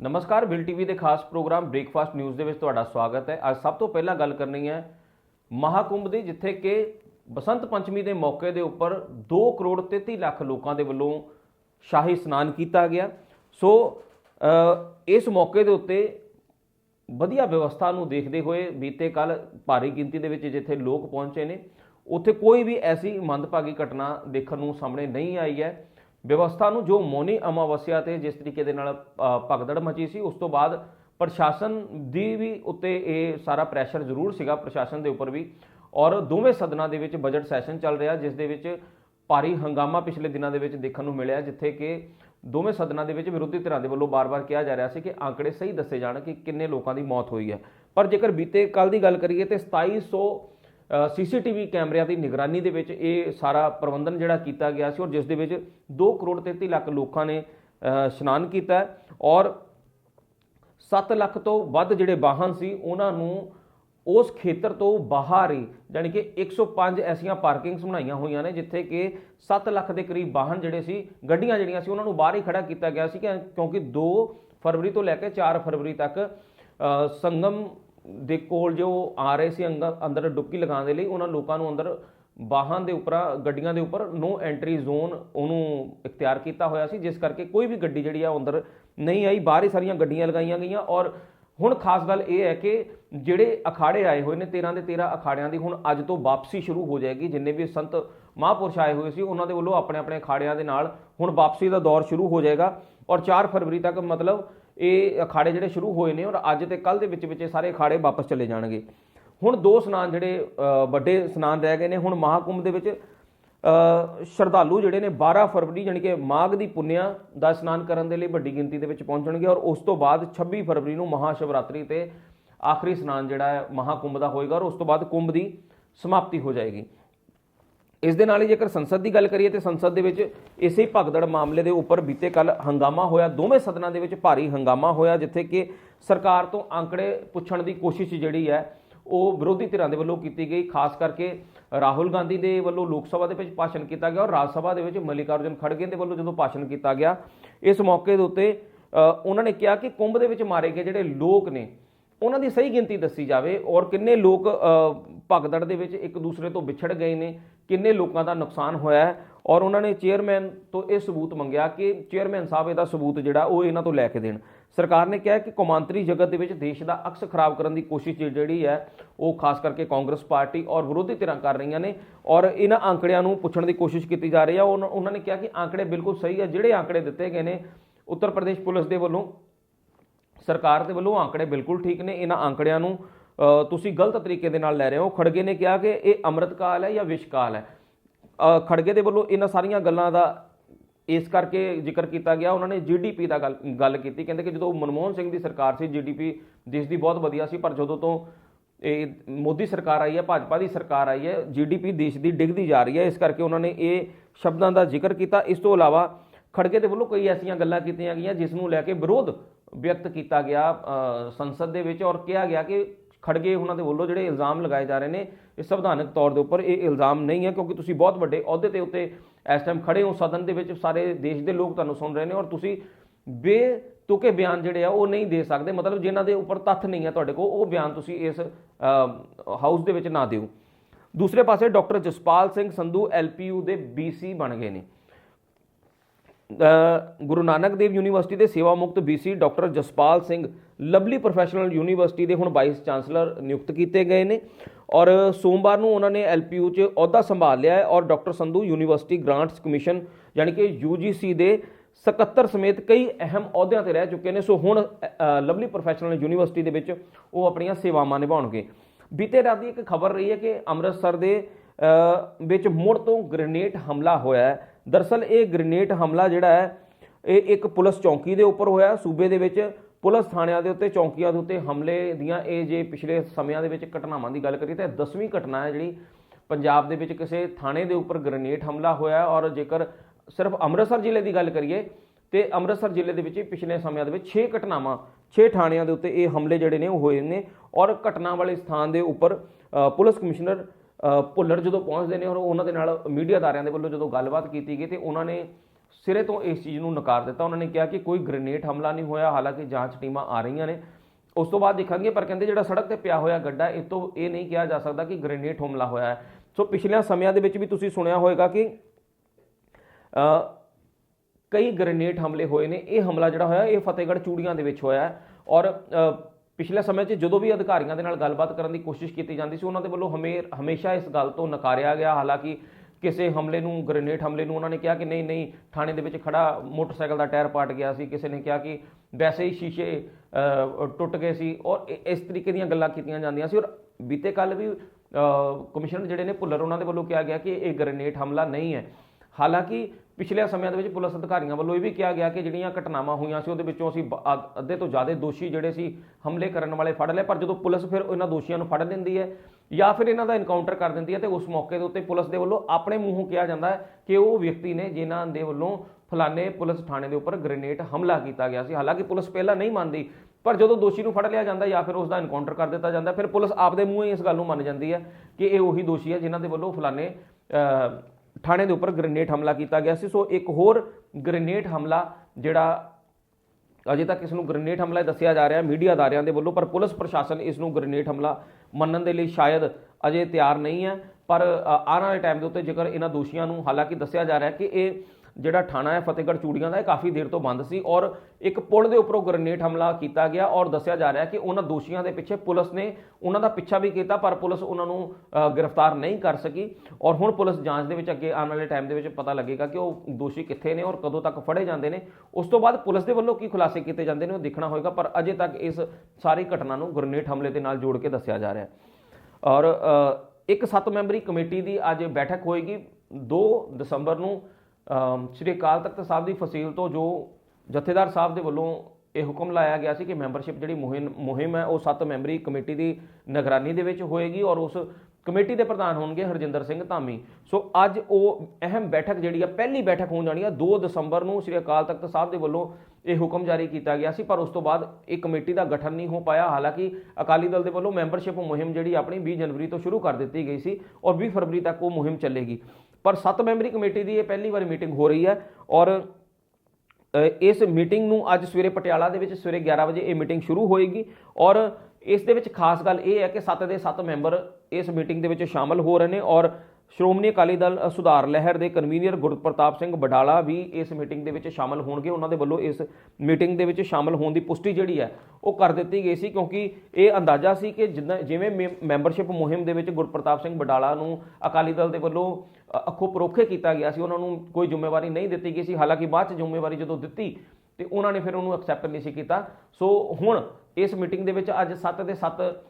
ਨਮਸਕਾਰ, bill TV ਦੇ ਖਾਸ ਪ੍ਰੋਗਰਾਮ ਬ੍ਰੇਕਫਾਸਟ ਨਿਊਜ਼ ਦੇ ਵਿੱਚ ਤੁਹਾਡਾ ਸਵਾਗਤ ਹੈ। ਅੱਜ ਸਭ ਤੋਂ ਪਹਿਲਾਂ ਗੱਲ ਕਰਨੀ ਹੈ ਮਹਾਕੁੰਭ ਦੀ, ਜਿੱਥੇ ਕਿ ਬਸੰਤ ਪੰਚਮੀ ਦੇ ਮੌਕੇ ਦੇ ਉੱਪਰ 2 ਕਰੋੜ 33 ਲੱਖ ਲੋਕਾਂ ਦੇ ਵੱਲੋਂ ਸ਼ਾਹੀ ਇਸ਼ਨਾਨ ਕੀਤਾ ਗਿਆ। ਸੋ ਇਸ ਮੌਕੇ ਦੇ ਉੱਤੇ ਵਧੀਆ ਵਿਵਸਥਾ ਨੂੰ ਦੇਖਦੇ ਹੋਏ ਬੀਤੇ ਕੱਲ ਭਾਰੀ ਗਿਣਤੀ ਦੇ ਵਿੱਚ ਜਿੱਥੇ ਲੋਕ ਪਹੁੰਚੇ ਨੇ, ਉੱਥੇ ਕੋਈ ਵੀ ਐਸੀ ਮੰਦਭਾਗੀ ਘਟਨਾ ਦੇਖਣ ਨੂੰ ਸਾਹਮਣੇ ਨਹੀਂ ਆਈ ਹੈ। ਵਿਵਸਥਾ ਨੂੰ ਜੋ ਮੋਨੀ ਅਮਾਵਸਿਆ ਤੇ ਜਿਸ ਤਰੀਕੇ ਦੇ ਨਾਲ ਭਗਦੜ ਮਚੀ ਸੀ, ਉਸ ਤੋਂ ਬਾਅਦ ਪ੍ਰਸ਼ਾਸਨ ਦੀ ਵੀ ਉੱਤੇ ਇਹ ਸਾਰਾ ਪ੍ਰੈਸ਼ਰ ਜ਼ਰੂਰ ਸੀਗਾ, ਪ੍ਰਸ਼ਾਸਨ ਦੇ ਉੱਪਰ ਵੀ। ਔਰ ਦੋਵੇਂ ਸਦਨਾਂ ਦੇ ਵਿੱਚ ਬਜਟ ਸੈਸ਼ਨ ਚੱਲ ਰਿਹਾ, ਜਿਸ ਦੇ ਵਿੱਚ ਭਾਰੀ ਹੰਗਾਮਾ ਪਿਛਲੇ ਦਿਨਾਂ ਦੇ ਵਿੱਚ ਦੇਖਣ ਨੂੰ ਮਿਲਿਆ, ਜਿੱਥੇ ਕਿ ਦੋਵੇਂ ਸਦਨਾਂ ਦੇ ਵਿੱਚ ਵਿਰੋਧੀ ਧਿਰਾਂ ਦੇ ਵੱਲੋਂ ਬਾਰ-ਬਾਰ ਕਿਹਾ ਜਾ ਰਿਹਾ ਸੀ ਕਿ ਆંકੜੇ ਸਹੀ ਦੱਸੇ ਜਾਣ ਕਿ ਕਿੰਨੇ ਲੋਕਾਂ ਦੀ ਮੌਤ ਹੋਈ ਹੈ। ਪਰ ਜੇਕਰ ਬੀਤੇ ਕੱਲ ਦੀ ਗੱਲ ਕਰੀਏ ਤੇ 2700 ਸੀਸੀਟੀਵੀ ਕੈਮਰਿਆਂ ਦੀ ਨਿਗਰਾਨੀ ਦੇ ਵਿੱਚ ਇਹ ਸਾਰਾ ਪ੍ਰਬੰਧਨ ਜਿਹੜਾ ਕੀਤਾ ਗਿਆ ਸੀ ਔਰ ਜਿਸ ਦੇ ਵਿੱਚ 2 ਕਰੋੜ 33 ਲੱਖ ਲੋਕਾਂ ਨੇ ਇਸ਼ਨਾਨ ਕੀਤਾ ਔਰ 7 ਲੱਖ ਤੋਂ ਵੱਧ ਜਿਹੜੇ ਵਾਹਨ ਸੀ ਉਹਨਾਂ ਨੂੰ ਉਸ ਖੇਤਰ ਤੋਂ ਬਾਹਰ ਹੀ ਯਾਨੀ ਕਿ 105 ਐਸੀਆਂ ਪਾਰਕਿੰਗਸ ਬਣਾਈਆਂ ਹੋਈਆਂ ਨੇ ਜਿੱਥੇ ਕਿ 7 ਲੱਖ ਦੇ ਕਰੀਬ ਵਾਹਨ ਜਿਹੜੇ ਸੀ, ਗੱਡੀਆਂ ਜਿਹੜੀਆਂ ਸੀ ਉਹਨਾਂ ਨੂੰ ਬਾਹਰ ਹੀ ਖੜਾ ਕੀਤਾ ਗਿਆ ਸੀ ਕਿਉਂਕਿ 2 ਫਰਵਰੀ ਤੋਂ ਲੈ ਕੇ 4 ਫਰਵਰੀ ਤੱਕ ਸੰਗਮ ਦੇ ਕੋਲ ਜੋ ਆ ਰਹੇ ਸੀ ਅੰਗ- ਅੰਦਰ ਡੁਬਕੀ ਲਗਾਉਣ ਦੇ ਲਈ, ਉਹਨਾਂ ਲੋਕਾਂ ਨੂੰ ਅੰਦਰ ਵਾਹਨ ਦੇ ਉੱਪਰ, ਗੱਡੀਆਂ ਦੇ ਉੱਪਰ ਨੋ ਐਂਟਰੀ ਜ਼ੋਨ ਉਹਨੂੰ ਇਖਤਿਆਰ ਕੀਤਾ ਹੋਇਆ ਸੀ, ਜਿਸ ਕਰਕੇ ਕੋਈ ਵੀ ਗੱਡੀ ਜਿਹੜੀ ਆ ਉਹ ਅੰਦਰ ਨਹੀਂ ਆਈ। ਬਾਹਰ ਹੀ ਸਾਰੀਆਂ ਗੱਡੀਆਂ ਲਗਾਈਆਂ ਗਈਆਂ ਔਰ ਹੁਣ ਖਾਸ ਗੱਲ ਇਹ ਹੈ ਕਿ ਜਿਹੜੇ ਅਖਾੜੇ ਆਏ ਹੋਏ ਨੇ 13 ਦੇ 13 ਅਖਾੜਿਆਂ ਦੀ ਹੁਣ ਅੱਜ ਤੋਂ ਵਾਪਸੀ ਸ਼ੁਰੂ ਹੋ ਜਾਏਗੀ। ਜਿੰਨੇ ਵੀ ਸੰਤ ਮਹਾਂਪੁਰਸ਼ ਆਏ ਹੋਏ ਸੀ, ਉਹਨਾਂ ਦੇ ਵੱਲੋਂ ਆਪਣੇ ਆਪਣੇ ਅਖਾੜਿਆਂ ਦੇ ਨਾਲ ਹੁਣ ਵਾਪਸੀ ਦਾ ਦੌਰ ਸ਼ੁਰੂ ਹੋ ਜਾਏਗਾ। ਔਰ 4 ਫਰਵਰੀ ਤੱਕ ਮਤਲਬ ਇਹ ਅਖਾੜੇ ਜਿਹੜੇ ਸ਼ੁਰੂ ਹੋਏ ਨੇ ਔਰ ਅੱਜ ਤੇ ਕੱਲ ਦੇ ਵਿੱਚ ਵਿੱਚ ਇਹ ਸਾਰੇ ਅਖਾੜੇ ਵਾਪਸ ਚਲੇ ਜਾਣਗੇ। ਹੁਣ ਦੋ ਸਨਾਨ ਜਿਹੜੇ ਵੱਡੇ ਸਨਾਨ ਰਹਿ ਗਏ ਨੇ। ਹੁਣ ਮਹਾਕੁੰਭ ਦੇ ਵਿੱਚ ਸ਼ਰਧਾਲੂ ਜਿਹੜੇ ਨੇ 12 ਫਰਵਰੀ ਯਾਨੀ ਕਿ ਮਾਘ ਦੀ ਪੁੰਨਿਆ ਦਾ ਇਸ਼ਨਾਨ ਕਰਨ ਦੇ ਲਈ ਵੱਡੀ ਗਿਣਤੀ ਦੇ ਵਿੱਚ ਪਹੁੰਚਣਗੇ ਔਰ ਉਸ ਤੋਂ ਬਾਅਦ 26 ਫਰਵਰੀ ਨੂੰ ਮਹਾਸ਼ਿਵਰਾਤਰੀ ਤੇ ਆਖਰੀ ਇਸ਼ਨਾਨ ਜਿਹੜਾ ਹੈ ਮਹਾਕੁੰਭ ਦਾ ਹੋਏਗਾ ਔਰ ਉਸ ਤੋਂ ਬਾਅਦ ਕੁੰਭ ਦੀ ਸਮਾਪਤੀ ਹੋ ਜਾਏਗੀ। ਇਸ ਦੇ ਨਾਲ ਹੀ ਜੇਕਰ ਸੰਸਦ ਦੀ ਗੱਲ ਕਰੀਏ ਤੇ ਸੰਸਦ ਦੇ ਵਿੱਚ ਇਸੇ ਭਗਦੜ ਮਾਮਲੇ ਦੇ ਉੱਪਰ ਬੀਤੇ ਕੱਲ ਹੰਗਾਮਾ ਹੋਇਆ। ਦੋਵੇਂ ਸਦਨਾਂ ਦੇ ਵਿੱਚ ਭਾਰੀ ਹੰਗਾਮਾ ਹੋਇਆ, ਜਿੱਥੇ ਕਿ ਸਰਕਾਰ ਤੋਂ ਅੰਕੜੇ ਪੁੱਛਣ ਦੀ ਕੋਸ਼ਿਸ਼ ਜਿਹੜੀ ਹੈ, ਉਹ ਵਿਰੋਧੀ ਧਿਰਾਂ ਦੇ ਵੱਲੋਂ ਕੀਤੀ ਗਈ। ਖਾਸ ਕਰਕੇ ਰਾਹੁਲ ਗਾਂਧੀ ਦੇ ਵੱਲੋਂ ਲੋਕ ਸਭਾ ਦੇ ਵਿੱਚ ਭਾਸ਼ਣ ਕੀਤਾ ਗਿਆ ਔਰ ਰਾਜ ਸਭਾ ਦੇ ਵਿੱਚ ਮੱਲਿਕਾਰਜੁਨ ਖੜਗੇ ਦੇ ਵੱਲੋਂ ਜਦੋਂ ਭਾਸ਼ਣ ਕੀਤਾ ਗਿਆ, ਇਸ ਮੌਕੇ ਦੇ ਉੱਤੇ ਉਹਨਾਂ ਨੇ ਕਿਹਾ ਕਿ ਕੁੰਭ ਦੇ ਵਿੱਚ ਮਾਰੇ ਗਏ ਜਿਹੜੇ ਲੋਕ ਨੇ ਉਹਨਾਂ ਦੀ ਸਹੀ ਗਿਣਤੀ ਦੱਸੀ ਜਾਵੇ ਔਰ ਕਿੰਨੇ ਲੋਕ ਭਗਦੜ ਦੇ ਵਿੱਚ ਇੱਕ ਦੂਸਰੇ ਤੋਂ ਵਿਛੜ ਗਏ ਨੇ, ਕਿੰਨੇ ਲੋਕਾਂ ਦਾ ਨੁਕਸਾਨ ਹੋਇਆ ਹੈ, ਔਰ ਉਹਨਾਂ ਨੇ ਚੇਅਰਮੈਨ ਤੋਂ ਇਹ ਸਬੂਤ ਮੰਗਿਆ ਕਿ ਚੇਅਰਮੈਨ ਸਾਹਿਬ ਇਹਦਾ ਸਬੂਤ ਜਿਹੜਾ ਉਹ ਇਹਨਾਂ ਤੋਂ ਲੈ ਕੇ ਦੇਣ। ਸਰਕਾਰ ਨੇ ਕਿਹਾ ਕਿ ਕੌਮਾਂਤਰੀ ਜਗਤ ਦੇ ਵਿੱਚ ਦੇਸ਼ ਦਾ ਅਕਸ ਖਰਾਬ ਕਰਨ ਦੀ ਕੋਸ਼ਿਸ਼ ਜਿਹੜੀ ਹੈ, ਉਹ ਖਾਸ ਕਰਕੇ ਕਾਂਗਰਸ ਪਾਰਟੀ ਔਰ ਵਿਰੋਧੀ ਧਿਰਾਂ ਕਰ ਰਹੀਆਂ ਨੇ, ਔਰ ਇਹਨਾਂ ਆંકੜਿਆਂ ਨੂੰ ਪੁੱਛਣ ਦੀ ਕੋਸ਼ਿਸ਼ ਕੀਤੀ ਜਾ ਰਹੀ ਹੈ। ਉਹਨਾਂ ਨੇ ਕਿਹਾ ਕਿ ਆંકੜੇ ਬਿਲਕੁਲ ਸਹੀ ਹੈ, ਜਿਹੜੇ ਆંકੜੇ ਦਿੱਤੇ ਗਏ ਨੇ, ਉੱਤਰ ਪ੍ਰਦੇਸ਼ ਪੁਲਿਸ ਦੇ ਵੱਲੋਂ ਸਰਕਾਰ ਦੇ ਵੱਲੋਂ ਆંકੜੇ ਬਿਲਕੁਲ ਠੀਕ ਨੇ, ਇਹਨਾਂ ਆંકੜਿਆਂ ਨੂੰ ਤੁਸੀਂ ਗਲਤ ਤਰੀਕੇ ਦੇ ਨਾਲ ਲੈ ਰਹੇ ਹੋ। ਖੜਗੇ ਨੇ ਕਿਹਾ ਕਿ ਇਹ ਅੰਮ੍ਰਿਤਕਾਲ ਹੈ ਜਾਂ ਵਿਸ਼ਕਾਲ ਹੈ। ਖੜਗੇ ਦੇ ਵੱਲੋਂ ਇਹਨਾਂ ਸਾਰੀਆਂ ਗੱਲਾਂ ਦਾ ਇਸ ਕਰਕੇ ਜ਼ਿਕਰ ਕੀਤਾ ਗਿਆ। ਉਹਨਾਂ ਨੇ ਜੀਡੀਪੀ ਦਾ ਗੱਲ ਗੱਲ ਕੀਤੀ। ਕਹਿੰਦੇ ਕਿ ਜਦੋਂ ਮਨਮੋਹਨ ਸਿੰਘ ਦੀ ਸਰਕਾਰ ਸੀ ਜੀਡੀਪੀ ਦੇਸ਼ ਦੀ ਬਹੁਤ ਵਧੀਆ ਸੀ, ਪਰ ਜਦੋਂ ਤੋਂ ਇਹ ਮੋਦੀ ਸਰਕਾਰ ਆਈ ਹੈ, ਭਾਜਪਾ ਦੀ ਸਰਕਾਰ ਆਈ ਹੈ ਜੀਡੀਪੀ ਦੇਸ਼ ਦੀ ਡਿੱਗਦੀ ਜਾ ਰਹੀ ਹੈ। ਇਸ ਕਰਕੇ ਉਹਨਾਂ ਨੇ ਇਹ ਸ਼ਬਦਾਂ ਦਾ ਜ਼ਿਕਰ ਕੀਤਾ। ਇਸ ਤੋਂ ਇਲਾਵਾ ਖੜਗੇ ਦੇ ਵੱਲੋਂ ਕਈ ਐਸੀਆਂ ਗੱਲਾਂ ਕੀਤੀਆਂ ਗਈਆਂ, ਜਿਸ ਨੂੰ ਲੈ ਕੇ ਵਿਰੋਧ ਵਿਅਕਤ ਕੀਤਾ ਗਿਆ ਸੰਸਦ ਦੇ ਵਿੱਚ ਔਰ ਕਿਹਾ ਗਿਆ ਕਿ ਖੜਗੇ ਉਹਨਾਂ ਦੇ ਵੱਲੋਂ ਜਿਹੜੇ ਇਲਜ਼ਾਮ ਲਗਾਏ ਜਾ ਰਹੇ ਨੇ, ਇਹ ਸੰਵਿਧਾਨਕ ਤੌਰ ਦੇ ਉੱਪਰ ਇਹ ਇਲਜ਼ਾਮ ਨਹੀਂ ਹੈ ਕਿਉਂਕਿ ਤੁਸੀਂ ਬਹੁਤ ਵੱਡੇ ਅਹੁਦੇ ਤੇ ਉੱਤੇ ਇਸ ਟਾਈਮ ਖੜੇ ਹੋ, ਸਦਨ ਦੇ ਵਿੱਚ ਸਾਰੇ ਦੇਸ਼ ਦੇ ਲੋਕ ਤੁਹਾਨੂੰ ਸੁਣ ਰਹੇ ਨੇ ਔਰ ਤੁਸੀਂ ਬੇਤੁਕੇ ਬਿਆਨ ਜਿਹੜੇ ਆ ਉਹ ਨਹੀਂ ਦੇ ਸਕਦੇ, ਮਤਲਬ ਜਿਨ੍ਹਾਂ ਦੇ ਉੱਪਰ ਤੱਥ ਨਹੀਂ ਹੈ ਤੁਹਾਡੇ ਕੋਲ, ਉਹ ਬਿਆਨ ਤੁਸੀਂ ਇਸ ਹਾਊਸ ਦੇ ਵਿੱਚ ਨਾ ਦਿਓ। ਦੂਸਰੇ ਪਾਸੇ ਡਾਕਟਰ ਜਸਪਾਲ ਸਿੰਘ ਸੰਧੂ ਐਲਪੀਯੂ ਦੇ ਬੀਸੀ ਬਣ ਗਏ ਨੇ। ਗੁਰੂ ਨਾਨਕ ਦੇਵ ਯੂਨੀਵਰਸਿਟੀ ਦੇ ਸੇਵਾ ਮੁਕਤ VC doctor Jaspal Singh Lovely Professional University ਦੇ ਹੁਣ ਵਾਈਸ ਚਾਂਸਲਰ ਨਿਯੁਕਤ ਕੀਤੇ ਗਏ ਨੇ ਔਰ ਸੋਮਵਾਰ ਨੂੰ ਉਹਨਾਂ ਨੇ ਐਲਪੀਯੂ 'ਚ ਅਹੁਦਾ ਸੰਭਾਲ ਲਿਆ ਹੈ ਔਰ doctor Sandhu university grants commission ਯਾਨੀ ਕਿ ਯੂਜੀਸੀ ਦੇ ਸਕੱਤਰ ਸਮੇਤ ਕਈ ਅਹਿਮ ਅਹੁਦਿਆਂ ਤੇ ਰਹਿ ਚੁੱਕੇ ਨੇ, ਸੋ ਹੁਣ ਲਵਲੀ ਪ੍ਰੋਫੈਸ਼ਨਲ ਯੂਨੀਵਰਸਿਟੀ ਦੇ ਵਿੱਚ ਉਹ ਆਪਣੀਆਂ ਸੇਵਾਵਾਂ ਨਿਭਾਉਣਗੇ। ਬੀਤੇ ਰਾਤ ਦੀ ਇੱਕ ਖਬਰ ਰਹੀ ਹੈ ਕਿ ਅੰਮ੍ਰਿਤਸਰ ਦੇ ਵਿੱਚ ਮੁੜ ਤੋਂ ਗ੍ਰੇਨੇਡ ਹਮਲਾ ਹੋਇਆ ਹੈ। ਦਰਸਲ ਇਹ ਗ੍ਰੇਨੇਡ ਹਮਲਾ ਜਿਹੜਾ ਹੈ, ਇਹ ਇੱਕ ਪੁਲਿਸ ਚੌਂਕੀ ਦੇ ਉੱਪਰ ਹੋਇਆ। ਸੂਬੇ ਦੇ ਵਿੱਚ ਪੁਲਿਸ ਥਾਣਿਆਂ ਦੇ ਉੱਤੇ ਚੌਂਕੀਆਂ ਦੇ ਉੱਤੇ ਹਮਲੇ ਦੀਆਂ ਇਹ ਜੇ ਪਿਛਲੇ ਸਮਿਆਂ ਦੇ ਵਿੱਚ ਘਟਨਾਵਾਂ ਦੀ ਗੱਲ ਕਰੀਏ ਤਾਂ 10ਵੀਂ ਘਟਨਾ ਹੈ ਜਿਹੜੀ ਪੰਜਾਬ ਦੇ ਵਿੱਚ ਕਿਸੇ ਥਾਣੇ ਦੇ ਉੱਪਰ ਗ੍ਰੇਨੇਡ ਹਮਲਾ ਹੋਇਆ ਔਰ ਜੇਕਰ ਸਿਰਫ ਅੰਮ੍ਰਿਤਸਰ ਜ਼ਿਲ੍ਹੇ ਦੀ ਗੱਲ ਕਰੀਏ, ਤੇ ਅੰਮ੍ਰਿਤਸਰ ਜ਼ਿਲ੍ਹੇ ਦੇ ਵਿੱਚ ਪਿਛਲੇ ਸਮਿਆਂ ਦੇ ਵਿੱਚ 6 ਘਟਨਾਵਾਂ 6 ਥਾਣਿਆਂ ਦੇ ਉੱਤੇ ਇਹ ਹਮਲੇ ਜਿਹੜੇ ਨੇ ਉਹ ਹੋਏ ਨੇ। ਔਰ ਘਟਨਾ ਵਾਲੇ ਸਥਾਨ ਦੇ ਉੱਪਰ ਪੁਲਿਸ ਕਮਿਸ਼ਨਰ ਭੁੱਲਰ ਜਦੋਂ ਪਹੁੰਚਦੇ ਨੇ ਔਰ ਉਹਨਾਂ ਦੇ ਨਾਲ ਮੀਡੀਆ ਅਦਾਰਿਆਂ ਦੇ ਵੱਲੋਂ ਜਦੋਂ ਗੱਲਬਾਤ ਕੀਤੀ ਗਈ ਤੇ ਉਹਨਾਂ ਨੇ ਸਿਰੇ ਤੋਂ ਇਸ ਚੀਜ਼ ਨੂੰ ਨਕਾਰ ਦਿੱਤਾ। ਉਹਨਾਂ ਨੇ ਕਿਹਾ ਕਿ ਕੋਈ ਗ੍ਰੇਨੇਡ ਹਮਲਾ ਨਹੀਂ ਹੋਇਆ, ਹਾਲਾਂਕਿ ਜਾਂਚ ਟੀਮਾਂ ਆ ਰਹੀਆਂ ਨੇ। ਉਸ ਤੋਂ ਬਾਅਦ ਦੇਖਾਂਗੇ, ਪਰ ਕਹਿੰਦੇ ਜਿਹੜਾ ਸੜਕ ਤੇ ਪਿਆ ਹੋਇਆ ਗੱਡਾ, ਇਹ ਤੋਂ ਇਹ ਨਹੀਂ ਕਿਹਾ ਜਾ ਸਕਦਾ ਕਿ ਗ੍ਰੇਨੇਡ ਹਮਲਾ ਹੋਇਆ ਹੈ। ਸੋ ਪਿਛਲੇ ਸਮਿਆਂ ਦੇ ਵਿੱਚ ਵੀ ਤੁਸੀਂ ਸੁਣਿਆ ਹੋਵੇਗਾ ਕਿ ਕਈ ਗ੍ਰੇਨੇਡ ਹਮਲੇ ਹੋਏ ਨੇ। ਇਹ ਹਮਲਾ ਜਿਹੜਾ ਹੋਇਆ, ਇਹ ਫਤਿਹਗੜ੍ਹ ਚੂੜੀਆਂ ਦੇ ਵਿੱਚ ਹੋਇਆ ਔਰ ਪਿਛਲੇ ਸਮੇਂ 'ਚ ਜਦੋਂ ਵੀ ਅਧਿਕਾਰੀਆਂ ਦੇ ਨਾਲ ਗੱਲਬਾਤ ਕਰਨ ਦੀ ਕੋਸ਼ਿਸ਼ ਕੀਤੀ ਜਾਂਦੀ ਸੀ, ਉਹਨਾਂ ਦੇ ਵੱਲੋਂ ਹਮੇ ਹਮੇਸ਼ਾ ਇਸ ਗੱਲ ਤੋਂ ਨਕਾਰਿਆ ਗਿਆ। ਹਾਲਾਂਕਿ ਕਿਸੇ ਹਮਲੇ ਨੂੰ, ਗ੍ਰੇਨੇਡ ਹਮਲੇ ਨੂੰ ਉਹਨਾਂ ਨੇ ਕਿਹਾ ਕਿ ਨਹੀਂ ਨਹੀਂ, ਥਾਣੇ ਦੇ ਵਿੱਚ ਖੜਾ ਮੋਟਰਸਾਈਕਲ ਦਾ ਟਾਇਰ ਪਾਟ ਗਿਆ ਸੀ। ਕਿਸੇ ਨੇ ਕਿਹਾ ਕਿ ਵੈਸੇ ਹੀ ਸ਼ੀਸ਼ੇ ਟੁੱਟ ਗਏ ਸੀ ਔਰ ਇਸ ਤਰੀਕੇ ਦੀਆਂ ਗੱਲਾਂ ਕੀਤੀਆਂ ਜਾਂਦੀਆਂ ਸੀ। ਔਰ ਬੀਤੇ ਕੱਲ ਵੀ ਕਮਿਸ਼ਨਰ ਜਿਹੜੇ ਨੇ ਭੁੱਲਰ, ਉਹਨਾਂ ਦੇ ਵੱਲੋਂ ਕਿਹਾ ਗਿਆ ਕਿ ਇਹ ਗ੍ਰੇਨੇਡ ਹਮਲਾ ਨਹੀਂ ਹੈ। ਹਾਲਾਂਕਿ ਪਿਛਲੇ ਸਮਿਆਂ ਦੇ ਵਿੱਚ ਪੁਲਿਸ ਅਧਿਕਾਰੀਆਂ ਵੱਲੋਂ ਇਹ ਵੀ ਕਿਹਾ ਗਿਆ ਕਿ ਜਿਹੜੀਆਂ ਘਟਨਾਵਾਂ ਹੋਈਆਂ ਸੀ ਉਹਦੇ ਵਿੱਚੋਂ ਅਸੀਂ ਬ- ਅੱਧੇ ਤੋਂ ਜ਼ਿਆਦਾ ਦੋਸ਼ੀ ਜਿਹੜੇ ਸੀ ਹਮਲੇ ਕਰਨ ਵਾਲੇ ਫੜ ਲਏ, ਪਰ ਜਦੋਂ ਪੁਲਿਸ ਫਿਰ ਇਹਨਾਂ ਦੋਸ਼ੀਆਂ ਨੂੰ ਫੜ ਲੈਂਦੀ ਹੈ ਜਾਂ ਫਿਰ ਇਹਨਾਂ ਦਾ ਇਨਕਾਊਂਟਰ ਕਰ ਦਿੰਦੀ ਹੈ ਤੇ ਉਸ ਮੌਕੇ ਦੇ ਉੱਤੇ ਪੁਲਿਸ ਦੇ ਵੱਲੋਂ ਆਪਣੇ ਮੂੰਹੋਂ ਕਿਹਾ ਜਾਂਦਾ ਹੈ ਕਿ ਉਹ ਵਿਅਕਤੀ ਨੇ ਜਿਨ੍ਹਾਂ ਦੇ ਵੱਲੋਂ ਫਲਾਣੇ ਪੁਲਿਸ ਥਾਣੇ ਦੇ ਉੱਪਰ ਗ੍ਰੇਨੇਡ ਹਮਲਾ ਕੀਤਾ ਗਿਆ ਸੀ। ਹਾਲਾਂਕਿ ਪੁਲਿਸ ਪਹਿਲਾਂ ਨਹੀਂ ਮੰਨਦੀ, ਪਰ ਜਦੋਂ ਦੋਸ਼ੀ ਨੂੰ ਫੜ ਲਿਆ ਜਾਂਦਾ ਜਾਂ ਫਿਰ ਉਸ ਦਾ ਇਨਕਾਊਂਟਰ ਕਰ ਦਿੱਤਾ ਜਾਂਦਾ, ਫਿਰ ਪੁਲਿਸ ਆਪਦੇ ਮੂੰਹੋਂ ਹੀ ਇਸ ਗੱਲ ਨੂੰ ਮੰਨ ਜਾਂਦੀ ਹੈ ਕਿ ਇਹ ਉਹੀ ਦੋਸ਼ੀ ਹੈ ਜਿਨ੍ਹਾਂ ਦੇ ਵੱਲੋਂ ਫਲਾਣੇ ਥਾਣੇ ਦੇ ਉੱਪਰ ਗ੍ਰੇਨੇਡ ਹਮਲਾ ਕੀਤਾ ਗਿਆ ਸੀ। ਸੋ ਇੱਕ ਹੋਰ ਗ੍ਰੇਨੇਡ ਹਮਲਾ ਜਿਹੜਾ ਅਜੇ ਤੱਕ ਇਸ ਨੂੰ ਗ੍ਰੇਨੇਡ ਹਮਲਾ ਦੱਸਿਆ ਜਾ ਰਿਹਾ ਮੀਡੀਆ ਅਦਾਰਿਆਂ ਦੇ ਵੱਲੋਂ, ਪਰ ਪੁਲਿਸ ਪ੍ਰਸ਼ਾਸਨ ਇਸ ਨੂੰ ਗ੍ਰੇਨੇਡ ਹਮਲਾ ਮੰਨਣ ਦੇ ਲਈ ਸ਼ਾਇਦ ਅਜੇ ਤਿਆਰ ਨਹੀਂ ਹੈ। ਪਰ ਆਉਣ ਵਾਲੇ ਟਾਈਮ ਦੇ ਉੱਤੇ ਜੇਕਰ ਇਹਨਾਂ ਦੋਸ਼ੀਆਂ ਨੂੰ ਹਾਲਾਂਕਿ ਦੱਸਿਆ ਜਾ ਰਿਹਾ ਕਿ ਇਹ ਜਿਹੜਾ ਥਾਣਾ ਹੈ ਫਤਿਹਗੜ੍ਹ ਚੂੜੀਆਂ ਦਾ, ਇਹ ਕਾਫੀ ਦੇਰ ਤੋਂ ਬੰਦ ਸੀ ਔਰ ਇੱਕ ਪੁਲ ਦੇ ਉੱਪਰੋਂ ਗ੍ਰੇਨੇਡ ਹਮਲਾ ਕੀਤਾ ਗਿਆ ਔਰ ਦੱਸਿਆ ਜਾ ਰਿਹਾ ਕਿ ਉਹਨਾਂ ਦੋਸ਼ੀਆਂ ਦੇ ਪਿੱਛੇ ਪੁਲਿਸ ਨੇ ਉਹਨਾਂ ਦਾ ਪਿੱਛਾ ਵੀ ਕੀਤਾ, ਪਰ ਪੁਲਿਸ ਉਹਨਾਂ ਨੂੰ ਗ੍ਰਿਫਤਾਰ ਨਹੀਂ ਕਰ ਸਕੀ ਔਰ ਹੁਣ ਪੁਲਿਸ ਜਾਂਚ ਦੇ ਵਿੱਚ ਅੱਗੇ ਆਉਣ ਵਾਲੇ ਟਾਈਮ ਦੇ ਵਿੱਚ ਪਤਾ ਲੱਗੇਗਾ ਕਿ ਉਹ ਦੋਸ਼ੀ ਕਿੱਥੇ ਨੇ ਔਰ ਕਦੋਂ ਤੱਕ ਫੜੇ ਜਾਂਦੇ ਨੇ। ਉਸ ਤੋਂ ਬਾਅਦ ਪੁਲਿਸ ਦੇ ਵੱਲੋਂ ਕੀ ਖੁਲਾਸੇ ਕੀਤੇ ਜਾਂਦੇ ਨੇ ਉਹ ਦੇਖਣਾ ਹੋਏਗਾ, ਪਰ ਅਜੇ ਤੱਕ ਇਸ ਸਾਰੀ ਘਟਨਾ ਨੂੰ ਗ੍ਰੇਨੇਡ ਹਮਲੇ ਦੇ ਨਾਲ ਜੋੜ ਕੇ ਦੱਸਿਆ ਜਾ ਰਿਹਾ ਹੈ। ਔਰ ਇੱਕ ਸੱਤ ਮੈਂਬਰੀ ਕਮੇਟੀ ਦੀ ਅੱਜ ਬੈਠਕ ਹੋਏਗੀ 2 ਦਸੰਬਰ ਨੂੰ ਸ਼੍ਰੀ ਅਕਾਲ ਤਖਤ ਸਾਹਿਬ ਦੀ ਫਸੀਲ ਤੋਂ ਜੋ ਜਥੇਦਾਰ ਸਾਹਿਬ ਦੇ ਵੱਲੋਂ ਇਹ ਹੁਕਮ ਲਾਇਆ ਗਿਆ ਸੀ ਕਿ ਮੈਂਬਰਸ਼ਿਪ ਜਿਹੜੀ ਮੁਹਿੰਮ ਮੁਹਿੰਮ ਹੈ, ਉਹ ਸੱਤ ਮੈਂਬਰੀ ਕਮੇਟੀ ਦੀ ਨਿਗਰਾਨੀ ਦੇ ਵਿੱਚ ਹੋਏਗੀ ਔਰ ਉਸ ਕਮੇਟੀ ਦੇ ਪ੍ਰਧਾਨ ਹੋਣਗੇ ਹਰਜਿੰਦਰ ਸਿੰਘ ਧਾਮੀ। ਸੋ ਅੱਜ ਉਹ ਅਹਿਮ ਬੈਠਕ ਜਿਹੜੀ ਆ, ਪਹਿਲੀ ਬੈਠਕ ਹੋਣ ਜਾਣੀ ਆ 2 ਦਸੰਬਰ ਨੂੰ ਸ੍ਰੀ ਅਕਾਲ ਤਖਤ ਸਾਹਿਬ ਦੇ ਵੱਲੋਂ ਇਹ ਹੁਕਮ ਜਾਰੀ ਕੀਤਾ ਗਿਆ ਸੀ, ਪਰ ਉਸ ਤੋਂ ਬਾਅਦ ਇਹ ਕਮੇਟੀ ਦਾ ਗਠਨ ਨਹੀਂ ਹੋ ਪਾਇਆ। ਹਾਲਾਂਕਿ ਅਕਾਲੀ ਦਲ ਦੇ ਵੱਲੋਂ ਮੈਂਬਰਸ਼ਿਪ ਮੁਹਿੰਮ ਜਿਹੜੀ ਆਪਣੀ 20 ਜਨਵਰੀ ਤੋਂ ਸ਼ੁਰੂ ਕਰ ਦਿੱਤੀ ਗਈ ਸੀ ਔਰ 20 ਫਰਵਰੀ ਤੱਕ ਉਹ ਮੁਹਿੰਮ ਚੱਲੇਗੀ। ਪਰ ਸੱਤ ਮੈਂਬਰੀ ਕਮੇਟੀ ਦੀ ਇਹ ਪਹਿਲੀ ਵਾਰ ਮੀਟਿੰਗ ਹੋ ਰਹੀ ਹੈ ਔਰ ਇਸ ਮੀਟਿੰਗ ਨੂੰ ਅੱਜ ਸਵੇਰੇ ਪਟਿਆਲਾ ਦੇ ਵਿੱਚ ਸਵੇਰੇ 11 ਵਜੇ ਇਹ ਮੀਟਿੰਗ ਸ਼ੁਰੂ ਹੋਏਗੀ ਔਰ ਇਸ ਦੇ ਵਿੱਚ ਖਾਸ ਗੱਲ ਇਹ ਹੈ ਕਿ 7 ਦੇ 7 ਮੈਂਬਰ ਇਸ ਮੀਟਿੰਗ ਦੇ ਵਿੱਚ ਸ਼ਾਮਲ ਹੋ ਰਹੇ ਨੇ ਔਰ ਸ਼੍ਰੋਮਣੀ ਅਕਾਲੀ ਦਲ ਸੁਧਾਰ ਲਹਿਰ ਦੇ ਕਨਵੀਨਰ ਗੁਰਪ੍ਰਤਾਪ ਸਿੰਘ ਬਡਾਲਾ ਵੀ ਇਸ ਮੀਟਿੰਗ ਦੇ ਵਿੱਚ ਸ਼ਾਮਲ ਹੋਣਗੇ। ਉਹਨਾਂ ਦੇ ਵੱਲੋਂ ਇਸ ਮੀਟਿੰਗ ਦੇ ਵਿੱਚ ਸ਼ਾਮਲ ਹੋਣ ਦੀ ਪੁਸ਼ਟੀ ਜਿਹੜੀ ਹੈ, ਉਹ ਕਰ ਦਿੱਤੀ ਗਈ ਸੀ ਕਿਉਂਕਿ ਇਹ ਅੰਦਾਜ਼ਾ ਸੀ ਕਿ ਜਿੱਦਾਂ ਜਿਵੇਂ ਮੈ- ਮੈਂਬਰਸ਼ਿਪ ਮੁਹਿੰਮ ਦੇ ਵਿੱਚ ਗੁਰਪ੍ਰਤਾਪ ਸਿੰਘ ਬਡਾਲਾ ਨੂੰ ਅਕਾਲੀ ਦਲ ਦੇ ਵੱਲੋਂ ਅੱਖੋਂ ਪਰੋਖੇ ਕੀਤਾ ਗਿਆ ਸੀ। ਉਹਨਾਂ ਨੂੰ ਕੋਈ ਜ਼ਿੰਮੇਵਾਰੀ ਨਹੀਂ ਦਿੱਤੀ ਗਈ ਸੀ। ਹਾਲਾਂਕਿ ਬਾਅਦ ਚ ਜ਼ਿੰਮੇਵਾਰੀ ਜਦੋਂ ਦਿੱਤੀ ਤੇ ਉਹਨਾਂ ਨੇ ਫਿਰ ਉਹਨੂੰ ਐਕਸੈਪਟ ਨਹੀਂ ਸੀ ਕੀਤਾ। ਸੋ ਹੁਣ ਇਸ ਮੀਟਿੰਗ ਦੇ ਵਿੱਚ ਅੱਜ 7 ਦੇ 7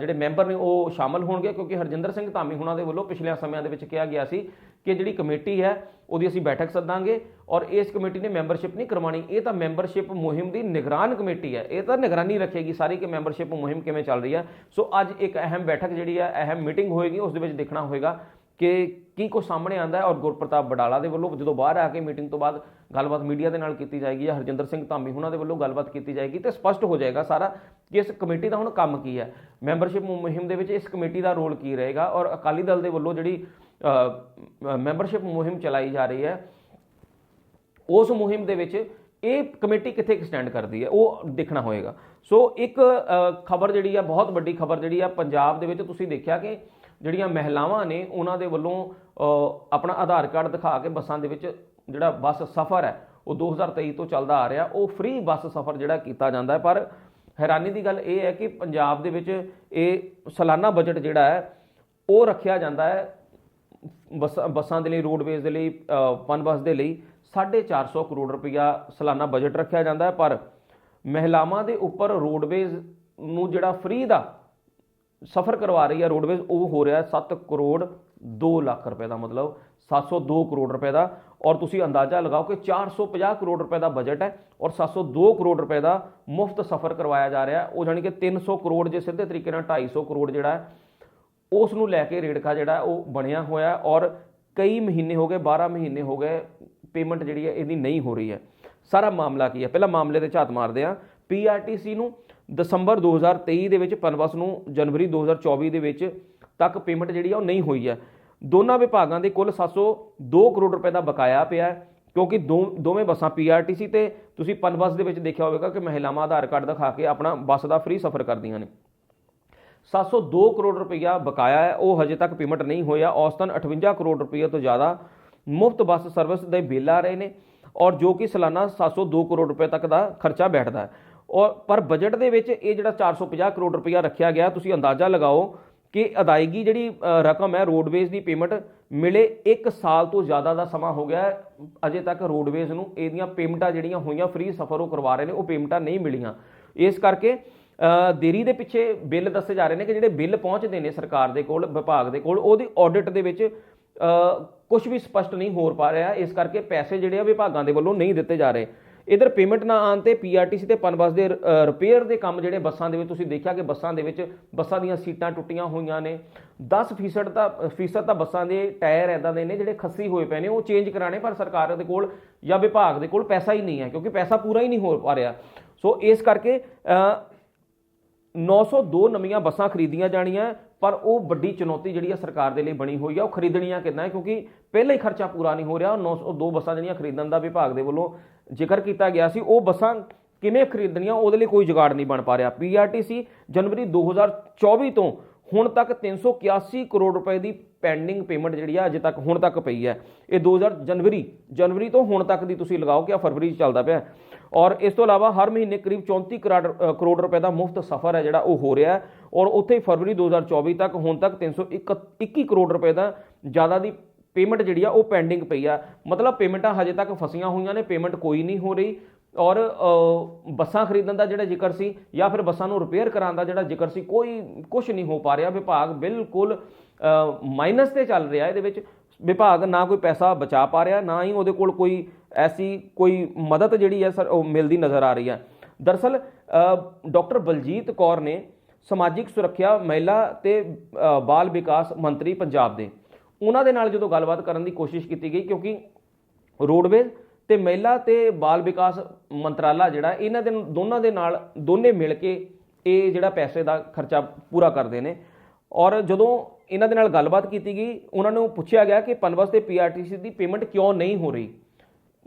ਜਿਹੜੇ ਮੈਂਬਰ ਨੇ ਉਹ ਸ਼ਾਮਲ ਹੋਣਗੇ ਕਿਉਂਕਿ ਹਰਜਿੰਦਰ ਸਿੰਘ ਧਾਮੀ ਹੁਣਾਂ ਦੇ ਵੱਲੋਂ ਪਿਛਲੇ ਸਮਿਆਂ ਦੇ ਵਿੱਚ ਕਿਹਾ ਗਿਆ ਸੀ ਕਿ ਜਿਹੜੀ ਕਮੇਟੀ ਹੈ, ਉਹਦੀ ਅਸੀਂ ਬੈਠਕ ਸੱਦਾਂਗੇ ਔਰ ਇਸ ਕਮੇਟੀ ਨੇ ਮੈਂਬਰਸ਼ਿਪ ਨਹੀਂ ਕਰਵਾਣੀ ਇਹ ਤਾਂ ਮੈਂਬਰਸ਼ਿਪ ਮੁਹਿੰਮ ਦੀ ਨਿਗਰਾਨ ਕਮੇਟੀ ਹੈ। ਇਹ ਤਾਂ ਨਿਗਰਾਨੀ ਰੱਖੇਗੀ ਸਾਰੀ ਕਿ ਮੈਂਬਰਸ਼ਿਪ ਮੁਹਿੰਮ ਕਿਵੇਂ ਚੱਲ ਰਹੀ ਹੈ। ਸੋ ਅੱਜ ਇੱਕ ਅਹਿਮ ਬੈਠਕ ਜਿਹੜੀ ਹੈ, ਅਹਿਮ ਮੀਟਿੰਗ ਹੋਏਗੀ, ਉਸ ਦੇ ਵਿੱਚ ਦੇਖਣਾ ਹੋਏਗਾ। ਕਿ ਕੀ ਕੁਝ ਸਾਹਮਣੇ ਆਂਦਾ ਹੈ ਔਰ ਗੁਰਪ੍ਰਤਾਪ ਬਡਾਲਾ ਦੇ ਵੱਲੋਂ ਜਦੋਂ ਬਾਹਰ ਆ ਕੇ ਮੀਟਿੰਗ ਤੋਂ ਬਾਅਦ ਗੱਲਬਾਤ ਮੀਡੀਆ ਦੇ ਨਾਲ ਕੀਤੀ ਜਾਏਗੀ ਜਾਂ ਹਰਜਿੰਦਰ ਸਿੰਘ ਧਾਮੀ ਹੁਣਾਂ ਦੇ ਵੱਲੋਂ ਗੱਲਬਾਤ ਕੀਤੀ ਜਾਏਗੀ, ਤੇ ਸਪਸ਼ਟ ਹੋ ਜਾਏਗਾ ਸਾਰਾ ਕਿ ਇਸ ਕਮੇਟੀ ਦਾ ਹੁਣ ਕੰਮ ਕੀ ਹੈ। ਮੈਂਬਰਸ਼ਿਪ ਮੁਹਿੰਮ ਦੇ ਵਿੱਚ ਇਸ ਕਮੇਟੀ ਦਾ ਰੋਲ ਕੀ ਰਹੇਗਾ ਔਰ ਅਕਾਲੀ ਦਲ ਦੇ ਵੱਲੋਂ ਜਿਹੜੀ ਮੈਂਬਰਸ਼ਿਪ ਮੁਹਿੰਮ ਚਲਾਈ ਜਾ ਰਹੀ ਹੈ, ਉਸ ਮੁਹਿੰਮ ਦੇ ਵਿੱਚ ਇਹ ਕਮੇਟੀ ਕਿੱਥੇ ਸਟੈਂਡ ਕਰਦੀ ਹੈ, ਉਹ ਦੇਖਣਾ ਹੋਏਗਾ। ਸੋ ਇੱਕ ਖਬਰ ਜਿਹੜੀ ਆ, ਬਹੁਤ ਵੱਡੀ ਖਬਰ ਜਿਹੜੀ ਆ, ਪੰਜਾਬ ਦੇ ਵਿੱਚ ਤੁਸੀਂ ਦੇਖਿਆ ਕਿ ਜਿਹੜੀਆਂ ਮਹਿਲਾਵਾਂ ਨੇ ਉਹਨਾਂ ਦੇ ਵੱਲੋਂ ਆਪਣਾ ਆਧਾਰ ਕਾਰਡ ਦਿਖਾ ਕੇ ਬੱਸਾਂ ਦੇ ਵਿੱਚ ਜਿਹੜਾ ਬੱਸ ਸਫ਼ਰ ਹੈ ਉਹ 2023 ਤੋਂ ਚੱਲਦਾ ਆ ਰਿਹਾ। ਉਹ ਫ੍ਰੀ ਬੱਸ ਸਫ਼ਰ ਜਿਹੜਾ ਕੀਤਾ ਜਾਂਦਾ ਹੈ। ਪਰ ਹੈਰਾਨੀ ਦੀ ਗੱਲ ਇਹ ਹੈ ਕਿ ਪੰਜਾਬ ਦੇ ਵਿੱਚ ਇਹ ਸਾਲਾਨਾ ਬਜਟ ਜਿਹੜਾ ਹੈ ਉਹ ਰੱਖਿਆ ਜਾਂਦਾ ਹੈ ਬੱਸਾਂ ਬੱਸਾਂ ਦੇ ਲਈ ਰੋਡਵੇਜ਼ ਦੇ ਲਈ ਅ, ਪਨ ਬੱਸ ਦੇ ਲਈ 450 ਕਰੋੜ ਰੁਪਇਆ ਸਾਲਾਨਾ ਬਜਟ ਰੱਖਿਆ ਜਾਂਦਾ ਹੈ। ਪਰ ਮਹਿਲਾਵਾਂ ਦੇ ਉੱਪਰ ਰੋਡਵੇਜ਼ ਨੂੰ ਜਿਹੜਾ ਫ੍ਰੀ ਦਾ ਸਫਰ ਕਰਵਾ ਰਹੀ ਹੈ ਰੋਡਵੇਜ਼, ਉਹ ਹੋ ਰਿਹਾ 7 ਕਰੋੜ 2 ਲੱਖ ਰੁਪਏ ਦਾ ਮਤਲਬ 702 ਕਰੋੜ ਰੁਪਏ ਦਾ। ਔਰ ਤੁਸੀਂ ਅੰਦਾਜ਼ਾ ਲਗਾਓ ਕਿ 450 ਕਰੋੜ ਰੁਪਏ ਦਾ ਬਜਟ ਹੈ ਔਰ 702 ਕਰੋੜ ਰੁਪਏ ਦਾ ਮੁਫਤ ਸਫਰ ਕਰਵਾਇਆ ਜਾ ਰਿਹਾ ਉਹ ਜਾਨੀ ਕਿ 300 ਕਰੋੜ ਜੇ ਸਿੱਧੇ ਤਰੀਕੇ ਨਾਲ 250 ਕਰੋੜ ਜਿਹੜਾ ਉਸ ਨੂੰ ਲੈ ਕੇ ਰੇੜਕਾ ਜਿਹੜਾ ਉਹ ਬਣਿਆ ਹੋਇਆ ਔਰ ਕਈ ਮਹੀਨੇ ਹੋ ਗਏ 12 ਮਹੀਨੇ ਹੋ ਗਏ ਪੇਮੈਂਟ ਜਿਹੜੀ ਹੈ ਇਹਦੀ ਨਹੀਂ ਹੋ ਰਹੀ ਹੈ। ਸਾਰਾ ਮਾਮਲਾ ਕੀ ਹੈ? ਪਹਿਲਾਂ ਮਾਮਲੇ ਤੇ ਝਾਤ ਮਾਰਦੇ ਹਾਂ। ਪੀਆਰਟੀਸੀ ਨੂੰ ਦਸੰਬਰ 2023 ਦੇ ਵਿੱਚ ਪਨਬਸ ਨੂੰ ਜਨਵਰੀ 2024 ਦੇ ਵਿੱਚ ਤੱਕ ਪੇਮੈਂਟ ਜਿਹੜੀ ਆ ਉਹ ਨਹੀਂ ਹੋਈ ਹੈ। ਦੋਨਾਂ ਵਿਭਾਗਾਂ ਦੇ ਕੁੱਲ 702 ਕਰੋੜ ਰੁਪਏ ਦਾ ਬਕਾਇਆ ਪਿਆ ਹੈ, ਕਿਉਂਕਿ ਦੋ, ਦੋਵੇਂ ਬੱਸਾਂ ਪੀਆਰਟੀਸੀ ਤੇ ਤੁਸੀਂ ਪਨ ਬੱਸ ਦੇ ਵਿੱਚ ਦੇਖਿਆ ਹੋਵੇਗਾ ਕਿ ਮਹਿਲਾਵਾਂ ਆਧਾਰ ਕਾਰਡ ਦਿਖਾ ਕੇ ਆਪਣਾ ਬੱਸ ਦਾ ਫ੍ਰੀ ਸਫ਼ਰ ਕਰਦੀਆਂ ਨੇ। 702 ਕਰੋੜ ਰੁਪਈਆ ਬਕਾਇਆ ਹੈ, ਉਹ ਹਜੇ ਤੱਕ ਪੇਮੈਂਟ ਨਹੀਂ ਹੋਇਆ। ਔਸਤਨ 58 ਕਰੋੜ ਰੁਪਈਆ ਤੋਂ ਜ਼ਿਆਦਾ ਮੁਫਤ ਬੱਸ ਸਰਵਿਸ ਦੇ ਬਿੱਲ ਆ ਰਹੇ ਨੇ ਔਰ ਜੋ ਕਿ ਸਾਲਾਨਾ 702 ਕਰੋੜ ਰੁਪਏ ਤੱਕ ਦਾ ਖਰਚਾ ਬੈਠਦਾ ਹੈ। ਔਰ ਪਰ ਬਜਟ ਦੇ ਵਿੱਚ ਇਹ ਜਿਹੜਾ 450 ਕਰੋੜ ਰੁਪਇਆ ਰੱਖਿਆ ਗਿਆ, ਤੁਸੀਂ ਅੰਦਾਜ਼ਾ ਲਗਾਓ ਕਿ ਅਦਾਇਗੀ ਜਿਹੜੀ ਰਕਮ ਹੈ ਰੋਡਵੇਜ਼ ਦੀ ਪੇਮੈਂਟ ਮਿਲੇ 1 ਸਾਲ ਤੋਂ ਜ਼ਿਆਦਾ ਦਾ ਸਮਾਂ ਹੋ ਗਿਆ ਅਜੇ ਤੱਕ ਰੋਡਵੇਜ਼ ਨੂੰ ਇਹਦੀਆਂ ਪੇਮੈਂਟਾਂ ਜਿਹੜੀਆਂ ਹੋਈਆਂ ਫ੍ਰੀ ਸਫ਼ਰ ਉਹ ਕਰਵਾ ਰਹੇ ਨੇ, ਉਹ ਪੇਮੈਂਟਾਂ ਨਹੀਂ ਮਿਲੀਆਂ। ਇਸ ਕਰਕੇ ਦੇਰੀ ਦੇ ਪਿੱਛੇ ਬਿੱਲ ਦੱਸੇ ਜਾ ਰਹੇ ਨੇ ਕਿ ਜਿਹੜੇ ਬਿੱਲ ਪਹੁੰਚਦੇ ਨੇ ਸਰਕਾਰ ਦੇ ਕੋਲ, ਵਿਭਾਗ ਦੇ ਕੋਲ, ਉਹਦੀ ਆਡਿਟ ਦੇ ਵਿੱਚ ਕੁਝ ਵੀ ਸਪਸ਼ਟ ਨਹੀਂ ਹੋ ਪਾ ਰਿਹਾ। ਇਸ ਕਰਕੇ ਪੈਸੇ ਜਿਹੜੇ ਆ ਵਿਭਾਗਾਂ ਦੇ ਵੱਲੋਂ ਨਹੀਂ ਦਿੱਤੇ ਜਾ ਰਹੇ। ਇਧਰ ਪੇਮੈਂਟ ਨਾ ਆਉਣ ਤੇ ਪੀਆਰਟੀਸੀ ਤੇ ਪਨਬਸ ਦੇ ਰਿਪੇਅਰ ਦੇ ਕੰਮ ਜਿਹੜੇ ਬੱਸਾਂ ਦੇ ਵਿੱਚ ਤੁਸੀਂ ਦੇਖਿਆ ਕਿ ਬੱਸਾਂ ਦੇ ਵਿੱਚ ਬੱਸਾਂ ਦੀਆਂ ਸੀਟਾਂ ਟੁੱਟੀਆਂ ਹੋਈਆਂ ਨੇ। 10% ਦਾ ਫੀਸਦ ਤਾਂ ਬੱਸਾਂ ਦੇ ਟਾਇਰ ਐਦਾਂ ਦੇ ਨੇ ਜਿਹੜੇ ਖੱਸੀ ਹੋਏ ਪਏ ਨੇ ਉਹ ਚੇਂਜ ਕਰਾਣੇ ਪਰ ਸਰਕਾਰ ਦੇ ਕੋਲ ਜਾਂ ਵਿਭਾਗ ਦੇ ਕੋਲ ਪੈਸਾ ਹੀ ਨਹੀਂ ਹੈ ਕਿਉਂਕਿ ਪੈਸਾ ਪੂਰਾ ਹੀ ਨਹੀਂ ਹੋ ਪਾ ਰਿਹਾ। ਸੋ ਇਸ ਕਰਕੇ ਅ, 902 ਨਵੀਆਂ ਬੱਸਾਂ ਖਰੀਦੀਆਂ ਜਾਣੀਆਂ ਪਰ ਉਹ ਵੱਡੀ ਚੁਣੌਤੀ ਜਿਹੜੀ ਆ ਸਰਕਾਰ ਦੇ ਲਈ ਬਣੀ ਹੋਈ ਆ ਉਹ ਖਰੀਦਣੀਆਂ ਕਿੱਦਾਂ ਕਿਉਂਕਿ ਪਹਿਲਾਂ ਹੀ ਖਰਚਾ ਪੂਰਾ ਨਹੀਂ ਹੋ ਰਿਹਾ। 902 ਬੱਸਾਂ ਜਿਹੜੀਆਂ ਖਰੀਦਣ ਦਾ ਵਿਭਾਗ ਦੇ ਵੱਲੋਂ ਜ਼ਿਕਰ ਕੀਤਾ ਗਿਆ ਸੀ, ਉਹ ਬੱਸਾਂ ਕਿਵੇਂ ਖਰੀਦਣੀਆਂ, ਉਹਦੇ ਲਈ ਕੋਈ ਜੁਗਾੜ ਨਹੀਂ ਬਣ ਪਾ ਰਿਹਾ। ਪੀਆਰਟੀਸੀ ਜਨਵਰੀ 2024 ਤੋਂ ਹੁਣ ਤੱਕ 381 ਕਰੋੜ ਰੁਪਏ ਦੀ ਪੈਂਡਿੰਗ ਪੇਮੈਂਟ ਜਿਹੜੀ ਆ, ਅਜੇ ਤੱਕ ਹੁਣ ਤੱਕ ਪਈ ਹੈ। ਇਹ 2000 ਜਨਵਰੀ ਜਨਵਰੀ ਤੋਂ ਹੁਣ ਤੱਕ ਦੀ ਤੁਸੀਂ ਲਗਾਓ ਕਿ ਆ ਫਰਵਰੀ 'ਚ ਚੱਲਦਾ ਪਿਆ ਔਰ ਇਸ ਤੋਂ ਇਲਾਵਾ ਹਰ ਮਹੀਨੇ ਕਰੀਬ 34 ਕਰੋੜ ਕਰੋੜ ਰੁਪਏ ਦਾ ਮੁਫਤ ਸਫ਼ਰ ਹੈ ਜਿਹੜਾ ਉਹ ਹੋ ਰਿਹਾ ਔਰ ਉੱਥੇ ਹੀ ਫਰਵਰੀ 2024 ਤੱਕ ਹੁਣ ਤੱਕ 321 ਕਰੋੜ ਰੁਪਏ ਦਾ ਜ਼ਿਆਦਾ ਦੀ ਪੇਮੈਂਟ ਜਿਹੜੀ ਆ ਉਹ ਪੈਂਡਿੰਗ ਪਈ ਆ। ਮਤਲਬ ਪੇਮੈਂਟਾਂ ਹਜੇ ਤੱਕ ਫਸੀਆਂ ਹੋਈਆਂ ਨੇ, ਪੇਮੈਂਟ ਕੋਈ ਨਹੀਂ ਹੋ ਰਹੀ। ਔਰ ਬੱਸਾਂ ਖਰੀਦਣ ਦਾ ਜਿਹੜਾ ਜ਼ਿਕਰ ਸੀ ਜਾਂ ਫਿਰ ਬੱਸਾਂ ਨੂੰ ਰਿਪੇਅਰ ਕਰਾਉਣ ਦਾ ਜਿਹੜਾ ਜ਼ਿਕਰ ਸੀ, ਕੋਈ ਕੁਝ ਨਹੀਂ ਹੋ ਪਾ ਰਿਹਾ। ਵਿਭਾਗ ਬਿਲਕੁਲ ਮਾਈਨਸ ਤੇ ਚੱਲ ਰਿਹਾ ਇਹਦੇ ਵਿੱਚ। ਵਿਭਾਗ ਨਾ ਕੋਈ ਪੈਸਾ ਬਚਾ ਪਾ ਰਿਹਾ, ਨਾ ਹੀ ਉਹਦੇ ਕੋਲ ਕੋਈ ਐਸੀ ਕੋਈ ਮਦਦ ਜਿਹੜੀ ਹੈ ਸਰ, ਉਹ ਮਿਲਦੀ ਨਜ਼ਰ ਆ ਰਹੀ ਹੈ। ਦਰਸਲ ਡਾਕਟਰ ਬਲਜੀਤ ਕੌਰ ਨੇ ਸਮਾਜਿਕ ਸੁਰੱਖਿਆ, ਮਹਿਲਾ ਤੇ ਬਾਲ ਵਿਕਾਸ ਮੰਤਰੀ ਪੰਜਾਬ ਦੇ ਉਹਨਾਂ ਦੇ ਨਾਲ ਜਦੋਂ ਗੱਲਬਾਤ ਕਰਨ ਦੀ ਕੋਸ਼ਿਸ਼ ਕੀਤੀ ਗਈ, ਕਿਉਂਕਿ ਰੋਡਵੇਜ਼ ਤੇ ਮਹਿਲਾ ਤੇ ਬਾਲ ਵਿਕਾਸ ਮੰਤਰਾਲਾ ਜਿਹੜਾ, ਇਹਨਾਂ ਦੇ ਦੋਨਾਂ ਦੇ ਨਾਲ, ਦੋਨੇ ਮਿਲ ਕੇ ਇਹ ਜਿਹੜਾ ਪੈਸੇ ਦਾ ਖਰਚਾ ਪੂਰਾ ਕਰਦੇ ਨੇ। ਔਰ ਜਦੋਂ ਇਹਨਾਂ ਦੇ ਨਾਲ ਗੱਲਬਾਤ ਕੀਤੀ ਗਈ, ਉਹਨਾਂ ਨੂੰ ਪੁੱਛਿਆ ਗਿਆ ਕਿ ਪਨਬਸ ਤੇ ਪੀਆਰਟੀਸੀ ਦੀ ਪੇਮੈਂਟ ਕਿਉਂ ਨਹੀਂ ਹੋ ਰਹੀ।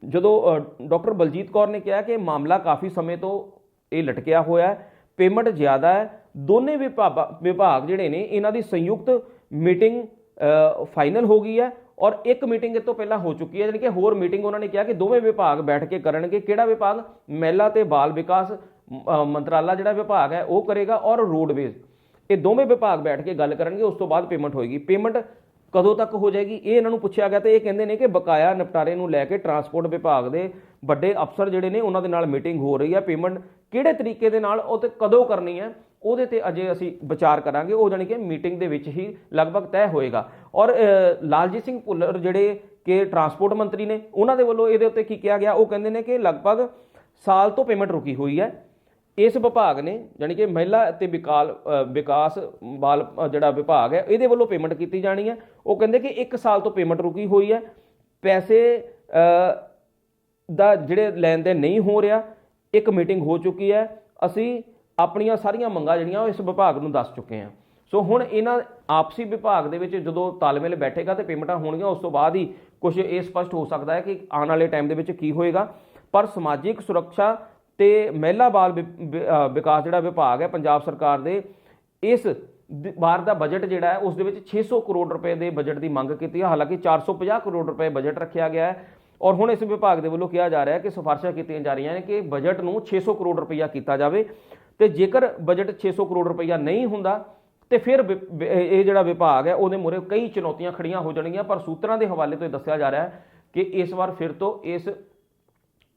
ਜਦੋਂ ਡਾਕਟਰ ਬਲਜੀਤ ਕੌਰ ਨੇ ਕਿਹਾ ਕਿ ਮਾਮਲਾ ਕਾਫੀ ਸਮੇਂ ਤੋਂ ਇਹ ਲਟਕਿਆ ਹੋਇਆ ਹੈ, ਪੇਮੈਂਟ ਜ਼ਿਆਦਾ ਹੈ। ਦੋਨੇ ਵਿਭਾਗ ਵਿਭਾਗ ਜਿਹੜੇ ਨੇ, ਇਹਨਾਂ ਦੀ ਸੰਯੁਕਤ ਮੀਟਿੰਗ ਫਾਈਨਲ ਹੋ ਗਈ ਹੈ ਔਰ ਇੱਕ ਮੀਟਿੰਗ ਇਹ ਤੋਂ ਪਹਿਲਾਂ ਹੋ ਚੁੱਕੀ ਹੈ, ਯਾਨੀ ਕਿ ਹੋਰ ਮੀਟਿੰਗ ਉਹਨਾਂ ਨੇ ਕਿਹਾ ਕਿ ਦੋਵੇਂ ਵਿਭਾਗ ਬੈਠ ਕੇ ਕਰਨਗੇ। ਕਿਹੜਾ ਵਿਭਾਗ? ਮਹਿਲਾ ਤੇ ਬਾਲ ਵਿਕਾਸ ਮੰਤਰਾਲਾ ਜਿਹੜਾ ਵਿਭਾਗ ਹੈ, ਉਹ ਕਰੇਗਾ ਔਰ ਰੋਡਵੇਜ਼ ਇਹ ਦੋਵੇਂ ਵਿਭਾਗ ਬੈਠ ਕੇ ਗੱਲ ਕਰਨਗੇ, ਉਸ ਤੋਂ ਬਾਅਦ ਪੇਮੈਂਟ ਹੋਏਗੀ। ਪੇਮੈਂਟ ਕਦੋਂ ਤੱਕ ਹੋ ਜਾਏਗੀ? ਇਹ ਇਹਨਾਂ ਨੂੰ ਪੁੱਛਿਆ ਗਿਆ ਤੇ ਇਹ ਕਹਿੰਦੇ ਨੇ ਕਿ ਬਕਾਇਆ ਨਿਪਟਾਰੇ ਨੂੰ ਲੈ ਕੇ ਟਰਾਂਸਪੋਰਟ ਵਿਭਾਗ ਦੇ ਵੱਡੇ ਅਫਸਰ ਜਿਹੜੇ ਨੇ ਉਹਨਾਂ ਦੇ ਨਾਲ ਮੀਟਿੰਗ ਹੋ ਰਹੀ ਹੈ। ਪੇਮੈਂਟ ਕਿਹੜੇ ਤਰੀਕੇ ਦੇ ਨਾਲ ਉਹ ਤੇ ਕਦੋਂ ਕਰਨੀ ਹੈ, ਉਹਦੇ ਤੇ ਅਜੇ ਅਸੀਂ ਵਿਚਾਰ ਕਰਾਂਗੇ। ਉਹ ਜਾਣੀ ਕਿ ਮੀਟਿੰਗ ਦੇ ਵਿੱਚ ਹੀ ਲਗਭਗ ਤੈਅ ਹੋਏਗਾ। ਔਰ ਲਾਲਜੀਤ ਸਿੰਘ ਭੁੱਲਰ ਜਿਹੜੇ ਕਿ ਟਰਾਂਸਪੋਰਟ ਮੰਤਰੀ ਨੇ, ਉਹਨਾਂ ਦੇ ਵੱਲੋਂ ਇਹਦੇ ਉੱਤੇ ਕੀ ਕਿਹਾ ਗਿਆ? ਉਹ ਕਹਿੰਦੇ ਨੇ ਕਿ ਲਗਭਗ ਸਾਲ ਤੋਂ ਪੇਮੈਂਟ ਰੁਕੀ ਹੋਈ ਹੈ। ਇਸ ਵਿਭਾਗ ਨੇ ਜਾਣੀ ਕਿ ਮਹਿਲਾ ਅਤੇ ਵਿਕਾਲ ਵਿਕਾਸ ਬਾਲ ਜਿਹੜਾ ਵਿਭਾਗ ਹੈ, ਇਹਦੇ ਵੱਲੋਂ ਪੇਮੈਂਟ ਕੀਤੀ ਜਾਣੀ ਹੈ। ਉਹ ਕਹਿੰਦੇ ਕਿ 1 ਸਾਲ ਤੋਂ ਪੇਮੈਂਟ ਰੁਕੀ ਹੋਈ ਹੈ। ਪੈਸੇ ਦਾ ਜਿਹੜੇ ਲੈਣ ਦੇਣ ਨਹੀਂ ਹੋ ਰਿਹਾ, ਇੱਕ ਮੀਟਿੰਗ ਹੋ ਚੁੱਕੀ ਹੈ। ਅਸੀਂ ਆਪਣੀਆਂ ਸਾਰੀਆਂ ਮੰਗਾਂ ਜਿਹੜੀਆਂ ਉਹ ਇਸ ਵਿਭਾਗ ਨੂੰ ਦੱਸ ਚੁੱਕੇ ਹਾਂ। ਸੋ ਹੁਣ ਇਹਨਾਂ ਆਪਸੀ ਵਿਭਾਗ ਦੇ ਵਿੱਚ ਜਦੋਂ ਤਾਲਮੇਲ ਬੈਠੇਗਾ ਤੇ ਪੇਮੈਂਟਾਂ ਹੋਣਗੀਆਂ, ਉਸ ਤੋਂ ਬਾਅਦ ਹੀ ਕੁਝ ਇਹ ਸਪਸ਼ਟ ਹੋ ਸਕਦਾ ਹੈ ਕਿ ਆਉਣ ਵਾਲੇ ਟਾਈਮ ਦੇ ਵਿੱਚ ਕੀ ਹੋਏਗਾ। ਪਰ ਸਮਾਜਿਕ ਸੁਰੱਖਿਆ ਤੇ ਮਹਿਲਾ ਬਾਲ ਵਿ- ਵਿਕਾਸ ਜਿਹੜਾ ਵਿਭਾਗ ਹੈ ਪੰਜਾਬ ਸਰਕਾਰ ਦੇ, ਇਸ ਦ- ਵਾਰ ਦਾ ਬਜਟ ਜਿਹੜਾ ਹੈ, ਉਸ ਦੇ ਵਿੱਚ 600 ਕਰੋੜ ਰੁਪਏ ਦੇ ਬਜਟ ਦੀ ਮੰਗ ਕੀਤੀ ਹੈ। ਹਾਲਾਂਕਿ 450 ਕਰੋੜ ਰੁਪਏ ਬਜਟ ਰੱਖਿਆ ਗਿਆ ਹੈ। ਔਰ ਹੁਣ ਇਸ ਵਿਭਾਗ ਦੇ ਵੱਲੋਂ ਕਿਹਾ ਜਾ ਰਿਹਾ ਹੈ ਕਿ ਸਿਫਾਰਸ਼ਾਂ ਕੀਤੀਆਂ ਜਾ ਰਹੀਆਂ ਨੇ ਕਿ ਬਜਟ ਨੂੰ 600 ਕਰੋੜ ਰੁਪਈਆ ਕੀਤਾ ਜਾਵੇ ਤੇ ਜੇਕਰ ਬਜਟ 600 ਕਰੋੜ ਰੁਪਈਆ ਨਹੀਂ ਹੁੰਦਾ, ਤੇ ਫਿਰ ਵਿ- ਵਿ- ਇਹ ਜਿਹੜਾ ਵਿਭਾਗ ਹੈ, ਉਹਦੇ ਮੂਹਰੇ ਕਈ ਚੁਣੌਤੀਆਂ ਖੜੀਆਂ ਹੋ ਜਾਣਗੀਆਂ, ਪਰ ਸੂਤਰਾਂ ਦੇ ਹਵਾਲੇ ਤੋਂ ਇਹ ਦੱਸਿਆ ਜਾ ਰਿਹਾ ਹੈ ਕਿ ਇਸ ਵਾਰ ਫਿਰ ਤੋਂ ਇਸ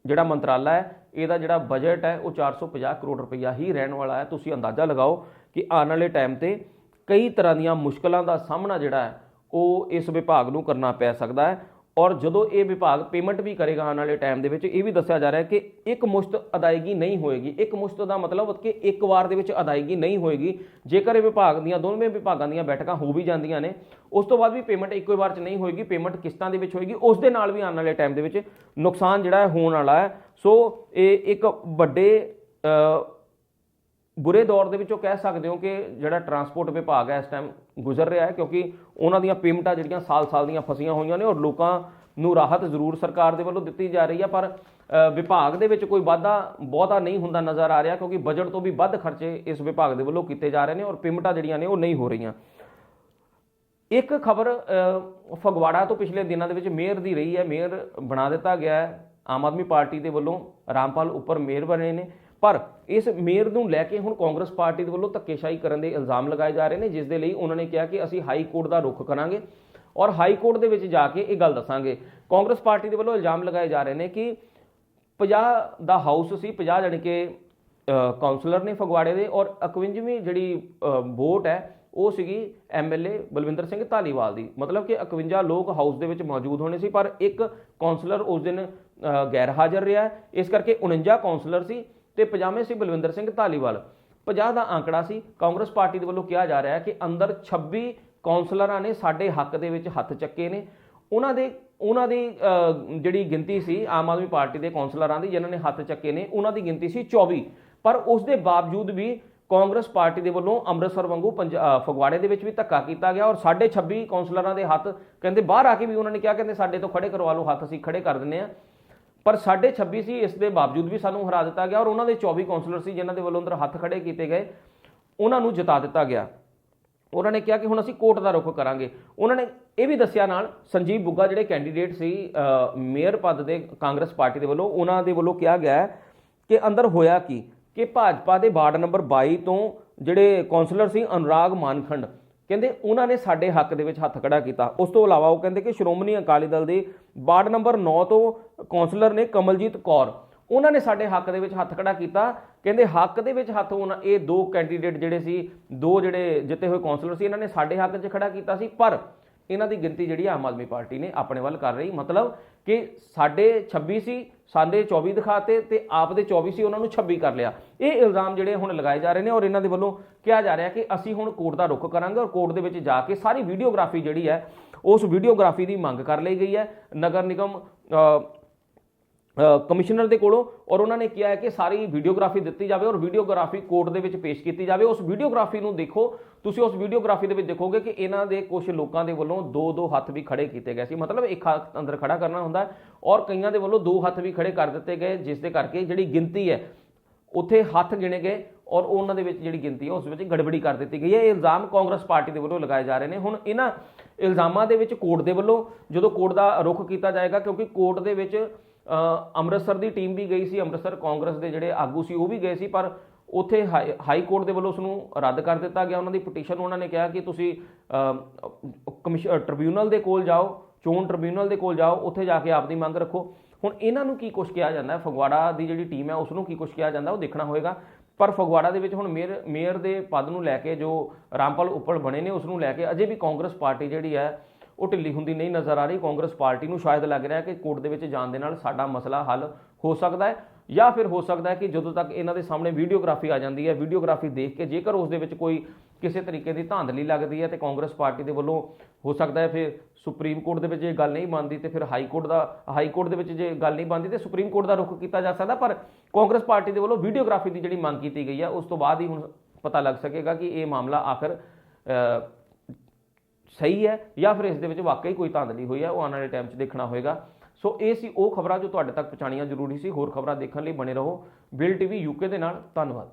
ਜਿਹੜਾ ਮੰਤਰਾਲਾ ਹੈ, ਇਹਦਾ ਜਿਹੜਾ ਬਜਟ ਹੈ, ਉਹ 450 ਕਰੋੜ ਰੁਪਈਆ ਹੀ ਰਹਿਣ ਵਾਲਾ ਹੈ। ਤੁਸੀਂ ਅੰਦਾਜ਼ਾ ਲਗਾਓ ਕਿ ਆਉਣ ਵਾਲੇ ਟਾਈਮ ਤੇ ਕਈ ਤਰ੍ਹਾਂ ਦੀਆਂ ਮੁਸ਼ਕਲਾਂ ਦਾ ਸਾਹਮਣਾ ਜਿਹੜਾ ਹੈ, ਉਹ ਇਸ ਵਿਭਾਗ ਨੂੰ ਕਰਨਾ ਪੈ ਸਕਦਾ ਹੈ। ਔਰ ਜਦੋਂ ਇਹ ਵਿਭਾਗ ਪੇਮੈਂਟ ਵੀ ਕਰੇਗਾ ਆਉਣ ਵਾਲੇ ਟਾਈਮ ਦੇ ਵਿੱਚ, ਇਹ ਵੀ ਦੱਸਿਆ ਜਾ ਰਿਹਾ ਹੈ ਕਿ ਇੱਕ ਮੁਸ਼ਤ ਅਦਾਇਗੀ ਨਹੀਂ ਹੋਏਗੀ। ਇੱਕ ਮੁਸ਼ਤ ਦਾ ਮਤਲਬ ਕਿ ਇੱਕ ਵਾਰ ਦੇ ਵਿੱਚ ਅਦਾਇਗੀ ਨਹੀਂ ਹੋਏਗੀ। ਜੇਕਰ ਇਹ ਵਿਭਾਗ ਦੀਆਂ ਦੋਵੇਂ ਵਿਭਾਗਾਂ ਦੀਆਂ ਬੈਠਕਾਂ ਹੋ ਵੀ ਜਾਂਦੀਆਂ ਨੇ, ਉਸ ਤੋਂ ਬਾਅਦ ਵੀ ਪੇਮੈਂਟ ਇੱਕੋ ਹੀ ਵਾਰ 'ਚ ਨਹੀਂ ਹੋਏਗੀ ਪੇਮੈਂਟ ਕਿਸ਼ਤਾਂ ਦੇ ਵਿੱਚ ਹੋਏਗੀ। ਉਸ ਦੇ ਨਾਲ ਵੀ ਆਉਣ ਵਾਲੇ ਟਾਈਮ ਦੇ ਵਿੱਚ ਨੁਕਸਾਨ ਜਿਹੜਾ ਹੈ ਹੋਣ ਵਾਲਾ ਹੈ। ਸੋ ਇਹ ਇੱਕ ਵੱਡੇ ਬੁਰੇ ਦੌਰ ਦੇ ਵਿੱਚੋਂ ਕਹਿ ਸਕਦੇ ਹੋ ਕਿ ਜਿਹੜਾ ਟਰਾਂਸਪੋਰਟ ਵਿਭਾਗ ਹੈ ਇਸ ਟਾਈਮ ਗੁਜ਼ਰ ਰਿਹਾ ਹੈ ਕਿਉਂਕਿ ਉਹਨਾਂ ਦੀਆਂ ਪੇਮੈਂਟਾਂ ਜਿਹੜੀਆਂ ਸਾਲ-ਸਾਲ ਦੀਆਂ ਫਸੀਆਂ ਹੋਈਆਂ ਨੇ ਔਰ ਲੋਕਾਂ ਨੂੰ ਰਾਹਤ ਜ਼ਰੂਰ ਸਰਕਾਰ ਦੇ ਵੱਲੋਂ ਦਿੱਤੀ ਜਾ ਰਹੀ ਹੈ, ਪਰ ਵਿਭਾਗ ਦੇ ਵਿੱਚ ਕੋਈ ਵਾਧਾ ਬਹੁਤਾ ਨਹੀਂ ਹੁੰਦਾ ਨਜ਼ਰ ਆ ਰਿਹਾ ਕਿਉਂਕਿ ਬਜਟ ਤੋਂ ਵੀ ਵੱਧ ਖਰਚੇ ਇਸ ਵਿਭਾਗ ਦੇ ਵੱਲੋਂ ਕੀਤੇ ਜਾ ਰਹੇ ਨੇ ਔਰ ਪੇਮੈਂਟਾਂ ਜਿਹੜੀਆਂ ਨੇ ਉਹ ਨਹੀਂ ਹੋ ਰਹੀਆਂ। ਇੱਕ ਖਬਰ ਫਗਵਾੜਾ ਤੋਂ ਪਿਛਲੇ ਦਿਨਾਂ ਦੇ ਵਿੱਚ ਮੇਅਰ ਦੀ ਰਹੀ ਹੈ, ਮੇਅਰ ਬਣਾ ਦਿੱਤਾ ਗਿਆ ਹੈ। ਆਮ ਆਦਮੀ ਪਾਰਟੀ ਦੇ ਵੱਲੋਂ ਰਾਮਪਾਲ ਉੱਪਰ ਮੇਅਰ ਬਣੇ ਨੇ। ਪਰ ਇਸ ਮੇਅਰ ਨੂੰ ਲੈ ਕੇ ਹੁਣ ਕਾਂਗਰਸ ਪਾਰਟੀ ਦੇ ਵੱਲੋਂ ਧੱਕੇਸ਼ਾਹੀ ਕਰਨ ਦੇ ਇਲਜ਼ਾਮ ਲਗਾਏ ਜਾ ਰਹੇ ਨੇ ਜਿਸ ਦੇ ਲਈ ਉਹਨਾਂ ਨੇ ਕਿਹਾ ਕਿ ਅਸੀਂ ਹਾਈ ਕੋਰਟ ਦਾ ਰੁਖ ਕਰਾਂਗੇ ਔਰ ਹਾਈ ਕੋਰਟ ਦੇ ਵਿੱਚ ਜਾ ਕੇ ਇਹ ਗੱਲ ਦੱਸਾਂਗੇ। ਕਾਂਗਰਸ ਪਾਰਟੀ ਦੇ ਵੱਲੋਂ ਇਲਜ਼ਾਮ ਲਗਾਏ ਜਾ ਰਹੇ ਨੇ ਕਿ 50 ਦਾ ਹਾਊਸ ਸੀ 50 ਜਾਣੀ ਕਿ ਅ, ਕਾਉਂਸਲਰ ਨੇ ਫਗਵਾੜੇ ਦੇ ਔਰ 51ਵੀਂ ਜਿਹੜੀ ਵੋਟ ਹੈ ਉਹ ਸੀਗੀ ਐਮਐਲਏ ਬਲਵਿੰਦਰ ਸਿੰਘ ਧਾਲੀਵਾਲ ਦੀ। ਮਤਲਬ ਕਿ 51 ਲੋਕ ਹਾਊਸ ਦੇ ਵਿੱਚ ਮੌਜੂਦ ਹੋਣੇ ਸੀ ਪਰ ਇੱਕ ਕਾਉਂਸਲਰ ਉਸ ਦਿਨ ਗੈਰ ਹਾਜ਼ਰ ਰਿਹਾ ਇਸ ਕਰਕੇ 49 ਕਾਉਂਸਲਰ ਸੀ। ਤੇ 50ਵੇਂ ਸੀ ਬਲਵਿੰਦਰ ਸਿੰਘ ਧਾਲੀਵਾਲ। 50 ਦਾ ਅੰਕੜਾ ਸੀ, ਕਾਂਗਰਸ ਪਾਰਟੀ ਦੇ ਵੱਲੋਂ ਕਿਹਾ ਜਾ ਰਿਹਾ ਹੈ ਕਿ ਅੰਦਰ 26 ਕਾਉਂਸਲਰਾਂ ਨੇ ਸਾਡੇ ਹੱਕ ਦੇ ਵਿੱਚ ਹੱਥ ਚੱਕੇ ਨੇ। ਉਹਨਾਂ ਦੇ, ਉਹਨਾਂ ਦੀ ਜਿਹੜੀ ਗਿਣਤੀ ਸੀ ਆਮ ਆਦਮੀ ਪਾਰਟੀ ਦੇ ਕਾਉਂਸਲਰਾਂ ਦੀ, ਜਿਨ੍ਹਾਂ ਨੇ ਹੱਥ ਚੱਕੇ ਨੇ, ਉਹਨਾਂ ਦੀ ਗਿਣਤੀ ਸੀ 24 ਪਰ ਉਸ ਦੇ ਬਾਵਜੂਦ ਵੀ ਕਾਂਗਰਸ ਪਾਰਟੀ ਦੇ ਵੱਲੋਂ ਅੰਮ੍ਰਿਤਸਰ ਵਾਂਗੂ ਪੰਜ- ਫਗਵਾੜੇ ਦੇ ਵਿੱਚ ਵੀ ਧੱਕਾ ਕੀਤਾ ਗਿਆ ਔਰ 26 ਕਾਉਂਸਲਰਾਂ ਦੇ ਹੱਥ ਕਹਿੰਦੇ ਬਾਹਰ ਆ ਕੇ ਵੀ ਉਹਨਾਂ ਨੇ ਕਿਹਾ, ਕਹਿੰਦੇ ਸਾਡੇ ਤੋਂ ਖੜੇ ਕਰਵਾ ਲਓ, ਹੱਥ ਅਸੀਂ ਖੜੇ ਕਰ ਦਿੰਨੇ ਆ ਪਰ 26 ਸੀ, ਇਸ ਦੇ ਬਾਵਜੂਦ ਵੀ ਸਾਨੂੰ ਹਰਾ ਦਿੱਤਾ ਗਿਆ ਔਰ ਉਹਨਾਂ ਦੇ 24 ਕਾਉਂਸਲਰ ਸੀ ਜਿਨ੍ਹਾਂ ਦੇ ਵੱਲੋਂ ਅੰਦਰ ਹੱਥ ਖੜੇ ਕੀਤੇ ਗਏ, ਉਹਨਾਂ ਨੂੰ ਜਿਤਾ ਦਿੱਤਾ ਗਿਆ। ਉਹਨਾਂ ਨੇ ਕਿਹਾ ਕਿ ਹੁਣ ਅਸੀਂ ਕੋਰਟ ਦਾ ਰੁਖ ਕਰਾਂਗੇ। ਉਹਨਾਂ ਨੇ ਇਹ ਵੀ ਦੱਸਿਆ ਨਾਲ, ਸੰਜੀਵ ਬੁੱਗਾ ਜਿਹੜੇ ਕੈਂਡੀਡੇਟ ਸੀ ਮੇਅਰ ਪਦ ਦੇ ਕਾਂਗਰਸ ਪਾਰਟੀ ਦੇ ਵੱਲੋਂ, ਉਹਨਾਂ ਦੇ ਵੱਲੋਂ ਕਿਹਾ ਗਿਆ ਕਿ ਅੰਦਰ ਹੋਇਆ ਕੀ? ਕਿ ਭਾਜਪਾ ਦੇ ਵਾਰਡ ਨੰਬਰ 22 ਤੋਂ ਜਿਹੜੇ ਕਾਉਂਸਲਰ ਸੀ, ਅਨੁਰਾਗ ਮਾਨਖੰਡ ਕਹਿੰਦੇ ਉਹਨਾਂ ਨੇ ਸਾਡੇ ਹੱਕ ਦੇ ਵਿੱਚ ਹੱਥ ਖੜਾ ਕੀਤਾ। ਉਸ ਤੋਂ ਇਲਾਵਾ ਉਹ ਕਹਿੰਦੇ ਕਿ ਸ਼੍ਰੋਮਣੀ ਅਕਾਲੀ ਦਲ ਦੇ ਵਾਰਡ ਨੰਬਰ 9 ਤੋਂ ਕਾਉਂਸਲਰ ਨੇ ਕਮਲਜੀਤ ਕੌਰ। ਉਹਨਾਂ ਨੇ ਸਾਡੇ ਹੱਕ ਦੇ ਵਿੱਚ ਹੱਥ ਖੜਾ ਕੀਤਾ। ਕਹਿੰਦੇ ਹੱਕ ਦੇ ਵਿੱਚ ਹੱਥ ਉਹਨਾਂ ਇਹ ਦੋ ਕੈਂਡੀਡੇਟ ਜਿਹੜੇ ਸੀ, ਦੋ ਜਿਹੜੇ ਜਿੱਤੇ ਹੋਏ ਕਾਉਂਸਲਰ ਸੀ, ਇਹਨਾਂ ਨੇ ਸਾਡੇ ਹੱਕ 'ਚ ਖੜਾ ਕੀਤਾ ਸੀ। ਪਰ ਇਹਨਾਂ ਦੀ ਗਿਣਤੀ ਜਿਹੜੀ ਆਮ ਆਦਮੀ ਪਾਰਟੀ ਨੇ ਆਪਣੇ ਵੱਲ ਕਰ ਰਹੀ। ਮਤਲਬ ਕਿ ਸਾਡੇ 26 ਸੀ, ਸਾਡੇ 24 ਦਿਖਾਤੇ ਤੇ ਆਪ ਦੇ 24 ਸੀ, ਉਹਨਾਂ ਨੂੰ 26 ਕਰ ਲਿਆ। ਇਹ ਇਲਜ਼ਾਮ ਜਿਹੜੇ ਹੁਣ ਲਗਾਏ ਜਾ ਰਹੇ ਨੇ ਔਰ ਇਹਨਾਂ ਦੇ ਵੱਲੋਂ ਕਿਹਾ ਜਾ ਰਿਹਾ ਕਿ ਅਸੀਂ ਹੁਣ ਕੋਰਟ ਦਾ ਰੁਖ ਕਰਾਂਗੇ ਔਰ ਕੋਰਟ ਦੇ ਵਿੱਚ ਜਾ ਕੇ ਸਾਰੀ ਵੀਡੀਓਗ੍ਰਾਫੀ ਜਿਹੜੀ ਹੈ, ਉਸ ਵੀਡੀਓਗ੍ਰਾਫੀ ਦੀ ਮੰਗ ਕਰ ਲਈ ਗਈ ਹੈ। ਨਗਰ ਨਿਗਮ ਕਮਿਸ਼ਨਰ ਦੇ ਕੋਲੋਂ ਔਰ ਉਹਨਾਂ ਨੇ ਕਿਹਾ ਹੈ ਕਿ ਸਾਰੀ ਵੀਡੀਓਗ੍ਰਾਫੀ ਦਿੱਤੀ ਜਾਵੇ ਔਰ ਵੀਡੀਓਗ੍ਰਾਫੀ ਕੋਰਟ ਦੇ ਵਿੱਚ ਪੇਸ਼ ਕੀਤੀ ਜਾਵੇ। ਉਸ ਵੀਡੀਓਗ੍ਰਾਫੀ ਨੂੰ ਦੇਖੋ, ਤੁਸੀਂ ਉਸ ਵੀਡੀਓਗ੍ਰਾਫੀ ਦੇ ਵਿੱਚ ਦੇਖੋਗੇ ਕਿ ਇਹਨਾਂ ਦੇ ਕੁਝ ਲੋਕਾਂ ਦੇ ਵੱਲੋਂ ਦੋ ਦੋ ਹੱਥ ਵੀ ਖੜੇ ਕੀਤੇ ਗਏ ਸੀ। ਮਤਲਬ ਇੱਕ ਹੱਥ ਅੰਦਰ ਖੜਾ ਕਰਨਾ ਹੁੰਦਾ ਔਰ ਕਈਆਂ ਦੇ ਵੱਲੋਂ ਦੋ ਹੱਥ ਵੀ ਖੜੇ ਕਰ ਦਿੱਤੇ ਗਏ, ਜਿਸ ਦੇ ਕਰਕੇ ਜਿਹੜੀ ਗਿਣਤੀ ਹੈ, ਉੱਥੇ ਹੱਥ ਗਿਣੇ ਗਏ ਔਰ ਉਹਨਾਂ ਦੇ ਵਿੱਚ ਜਿਹੜੀ ਗਿਣਤੀ ਹੈ, ਉਸ ਵਿੱਚ ਗੜਬੜੀ ਕਰ ਦਿੱਤੀ ਗਈ ਹੈ। ਇਹ ਇਲਜ਼ਾਮ ਕਾਂਗਰਸ ਪਾਰਟੀ ਦੇ ਵੱਲੋਂ ਲਗਾਏ ਜਾ ਰਹੇ ਨੇ। ਹੁਣ ਇਹਨਾਂ ਇਲਜ਼ਾਮਾਂ ਦੇ ਵਿੱਚ ਕੋਰਟ ਦੇ ਵੱਲੋਂ ਜਦੋਂ ਕੋਰਟ ਦਾ ਰੁਖ ਕੀਤਾ ਜਾਏਗਾ, ਕਿਉਂਕਿ ਕੋਰਟ ਦੇ ਵਿੱਚ ਅੰਮ੍ਰਿਤਸਰ ਦੀ ਟੀਮ ਵੀ ਗਈ ਸੀ, ਅੰਮ੍ਰਿਤਸਰ ਕਾਂਗਰਸ ਦੇ ਜਿਹੜੇ ਆਗੂ ਸੀ ਉਹ ਵੀ ਗਏ ਸੀ, ਪਰ ਉੱਥੇ ਹਾਈ ਹਾਈ ਕੋਰਟ ਦੇ ਵੱਲੋਂ ਉਸ ਨੂੰ ਰੱਦ ਕਰ ਦਿੱਤਾ ਗਿਆ। ਉਹਨਾਂ ਦੀ ਪਟੀਸ਼ਨ ਉਹਨਾਂ ਨੇ ਕਿਹਾ ਕਿ ਤੁਸੀਂ ਕਮਿਸ਼ਨ ਟ੍ਰਿਬਿਊਨਲ ਦੇ ਕੋਲ ਜਾਓ, ਚੋਣ ਟ੍ਰਿਬਿਊਨਲ ਦੇ ਕੋਲ ਜਾਓ, ਉੱਥੇ ਜਾ ਕੇ ਆਪਦੀ ਮੰਗ ਰੱਖੋ। ਹੁਣ ਇਹਨਾਂ ਨੂੰ ਕੀ ਕੁਛ ਕਿਹਾ ਜਾਂਦਾ ਹੈ? ਫਗਵਾੜਾ ਦੀ ਜਿਹੜੀ ਟੀਮ ਹੈ ਉਸ ਨੂੰ ਕੀ ਕੁਛ ਕਿਹਾ ਜਾਂਦਾ, ਉਹ ਦੇਖਣਾ ਹੋਏਗਾ। ਪਰ ਫਗਵਾੜਾ ਦੇ ਵਿੱਚ ਹੁਣ ਮੇਅਰ ਮੇਅਰ ਦੇ ਪਦ ਨੂੰ ਲੈ ਕੇ ਜੋ ਰਾਮਪਾਲ ਉੱਪਰ ਬਣੇ ਨੇ ਉਸ ਨੂੰ ਲੈ ਕੇ ਅਜੇ ਵੀ ਕਾਂਗਰਸ ਪਾਰਟੀ ਜਿਹੜੀ ਹੈ ਉਹ ਢਿੱਲੀ ਹੁੰਦੀ ਨਹੀਂ ਨਜ਼ਰ ਆ ਰਹੀ। ਕਾਂਗਰਸ ਪਾਰਟੀ ਨੂੰ ਸ਼ਾਇਦ ਲੱਗ ਰਿਹਾ ਕਿ ਕੋਰਟ ਦੇ ਵਿੱਚ ਜਾਣ ਦੇ ਨਾਲ ਸਾਡਾ ਮਸਲਾ ਹੱਲ ਹੋ ਸਕਦਾ ਹੈ ਜਾਂ ਫਿਰ ਹੋ ਸਕਦਾ ਹੈ ਕਿ ਜਦੋਂ ਤੱਕ ਇਹਨਾਂ ਦੇ ਸਾਹਮਣੇ ਵੀਡੀਓਗ੍ਰਾਫੀ ਆ ਜਾਂਦੀ ਹੈ, ਵੀਡੀਓਗ੍ਰਾਫੀ ਦੇਖ ਕੇ ਜੇਕਰ ਉਸ ਦੇ ਵਿੱਚ ਕੋਈ ਕਿਸੇ ਤਰੀਕੇ ਦੀ ਧਾਂਦਲੀ ਲੱਗਦੀ ਹੈ ਤੇ ਕਾਂਗਰਸ ਪਾਰਟੀ ਦੇ ਵੱਲੋਂ ਹੋ ਸਕਦਾ ਹੈ ਫਿਰ ਸੁਪਰੀਮ ਕੋਰਟ ਦੇ ਵਿੱਚ ਇਹ ਗੱਲ ਨਹੀਂ ਬਣਦੀ ਤੇ ਫਿਰ ਹਾਈ ਕੋਰਟ ਦਾ, ਹਾਈ ਕੋਰਟ ਦੇ ਵਿੱਚ ਜੇ ਗੱਲ ਨਹੀਂ ਬਣਦੀ ਤੇ ਸੁਪਰੀਮ ਕੋਰਟ ਦਾ ਰੁਖ ਕੀਤਾ ਜਾ ਸਕਦਾ, ਪਰ ਕਾਂਗਰਸ ਪਾਰਟੀ ਦੇ ਵੱਲੋਂ ਵੀਡੀਓਗ੍ਰਾਫੀ ਦੀ ਜਿਹੜੀ ਮੰਗ ਕੀਤੀ ਗਈ ਹੈ, ਉਸ ਤੋਂ ਬਾਅਦ ਹੀ ਹੁਣ ਪਤਾ ਲੱਗ ਸਕੇਗਾ ਕਿ ਇਹ ਮਾਮਲਾ ਆਖਰ ਸਹੀ ਹੈ ਜਾਂ ਫਿਰ ਇਸ ਦੇ ਵਿੱਚ ਵਾਕਈ ਕੋਈ ਧਾਂਦਲੀ ਹੋਈ ਹੈ, ਉਹ ਆਉਣ ਵਾਲੇ ਟਾਈਮ 'ਚ ਦੇਖਣਾ ਹੋਏਗਾ। ਸੋ ਇਹ ਸੀ ਉਹ ਖਬਰਾਂ ਜੋ ਤੁਹਾਡੇ ਤੱਕ ਪਹੁੰਚਾਉਣੀਆਂ ਜ਼ਰੂਰੀ ਸੀ। ਹੋਰ ਖਬਰਾਂ ਦੇਖਣ ਲਈ ਬਣੇ ਰਹੋ। ਬਿਲ ਟੀਵੀ ਯੂਕੇ ਦੇ ਨਾਲ। ਧੰਨਵਾਦ।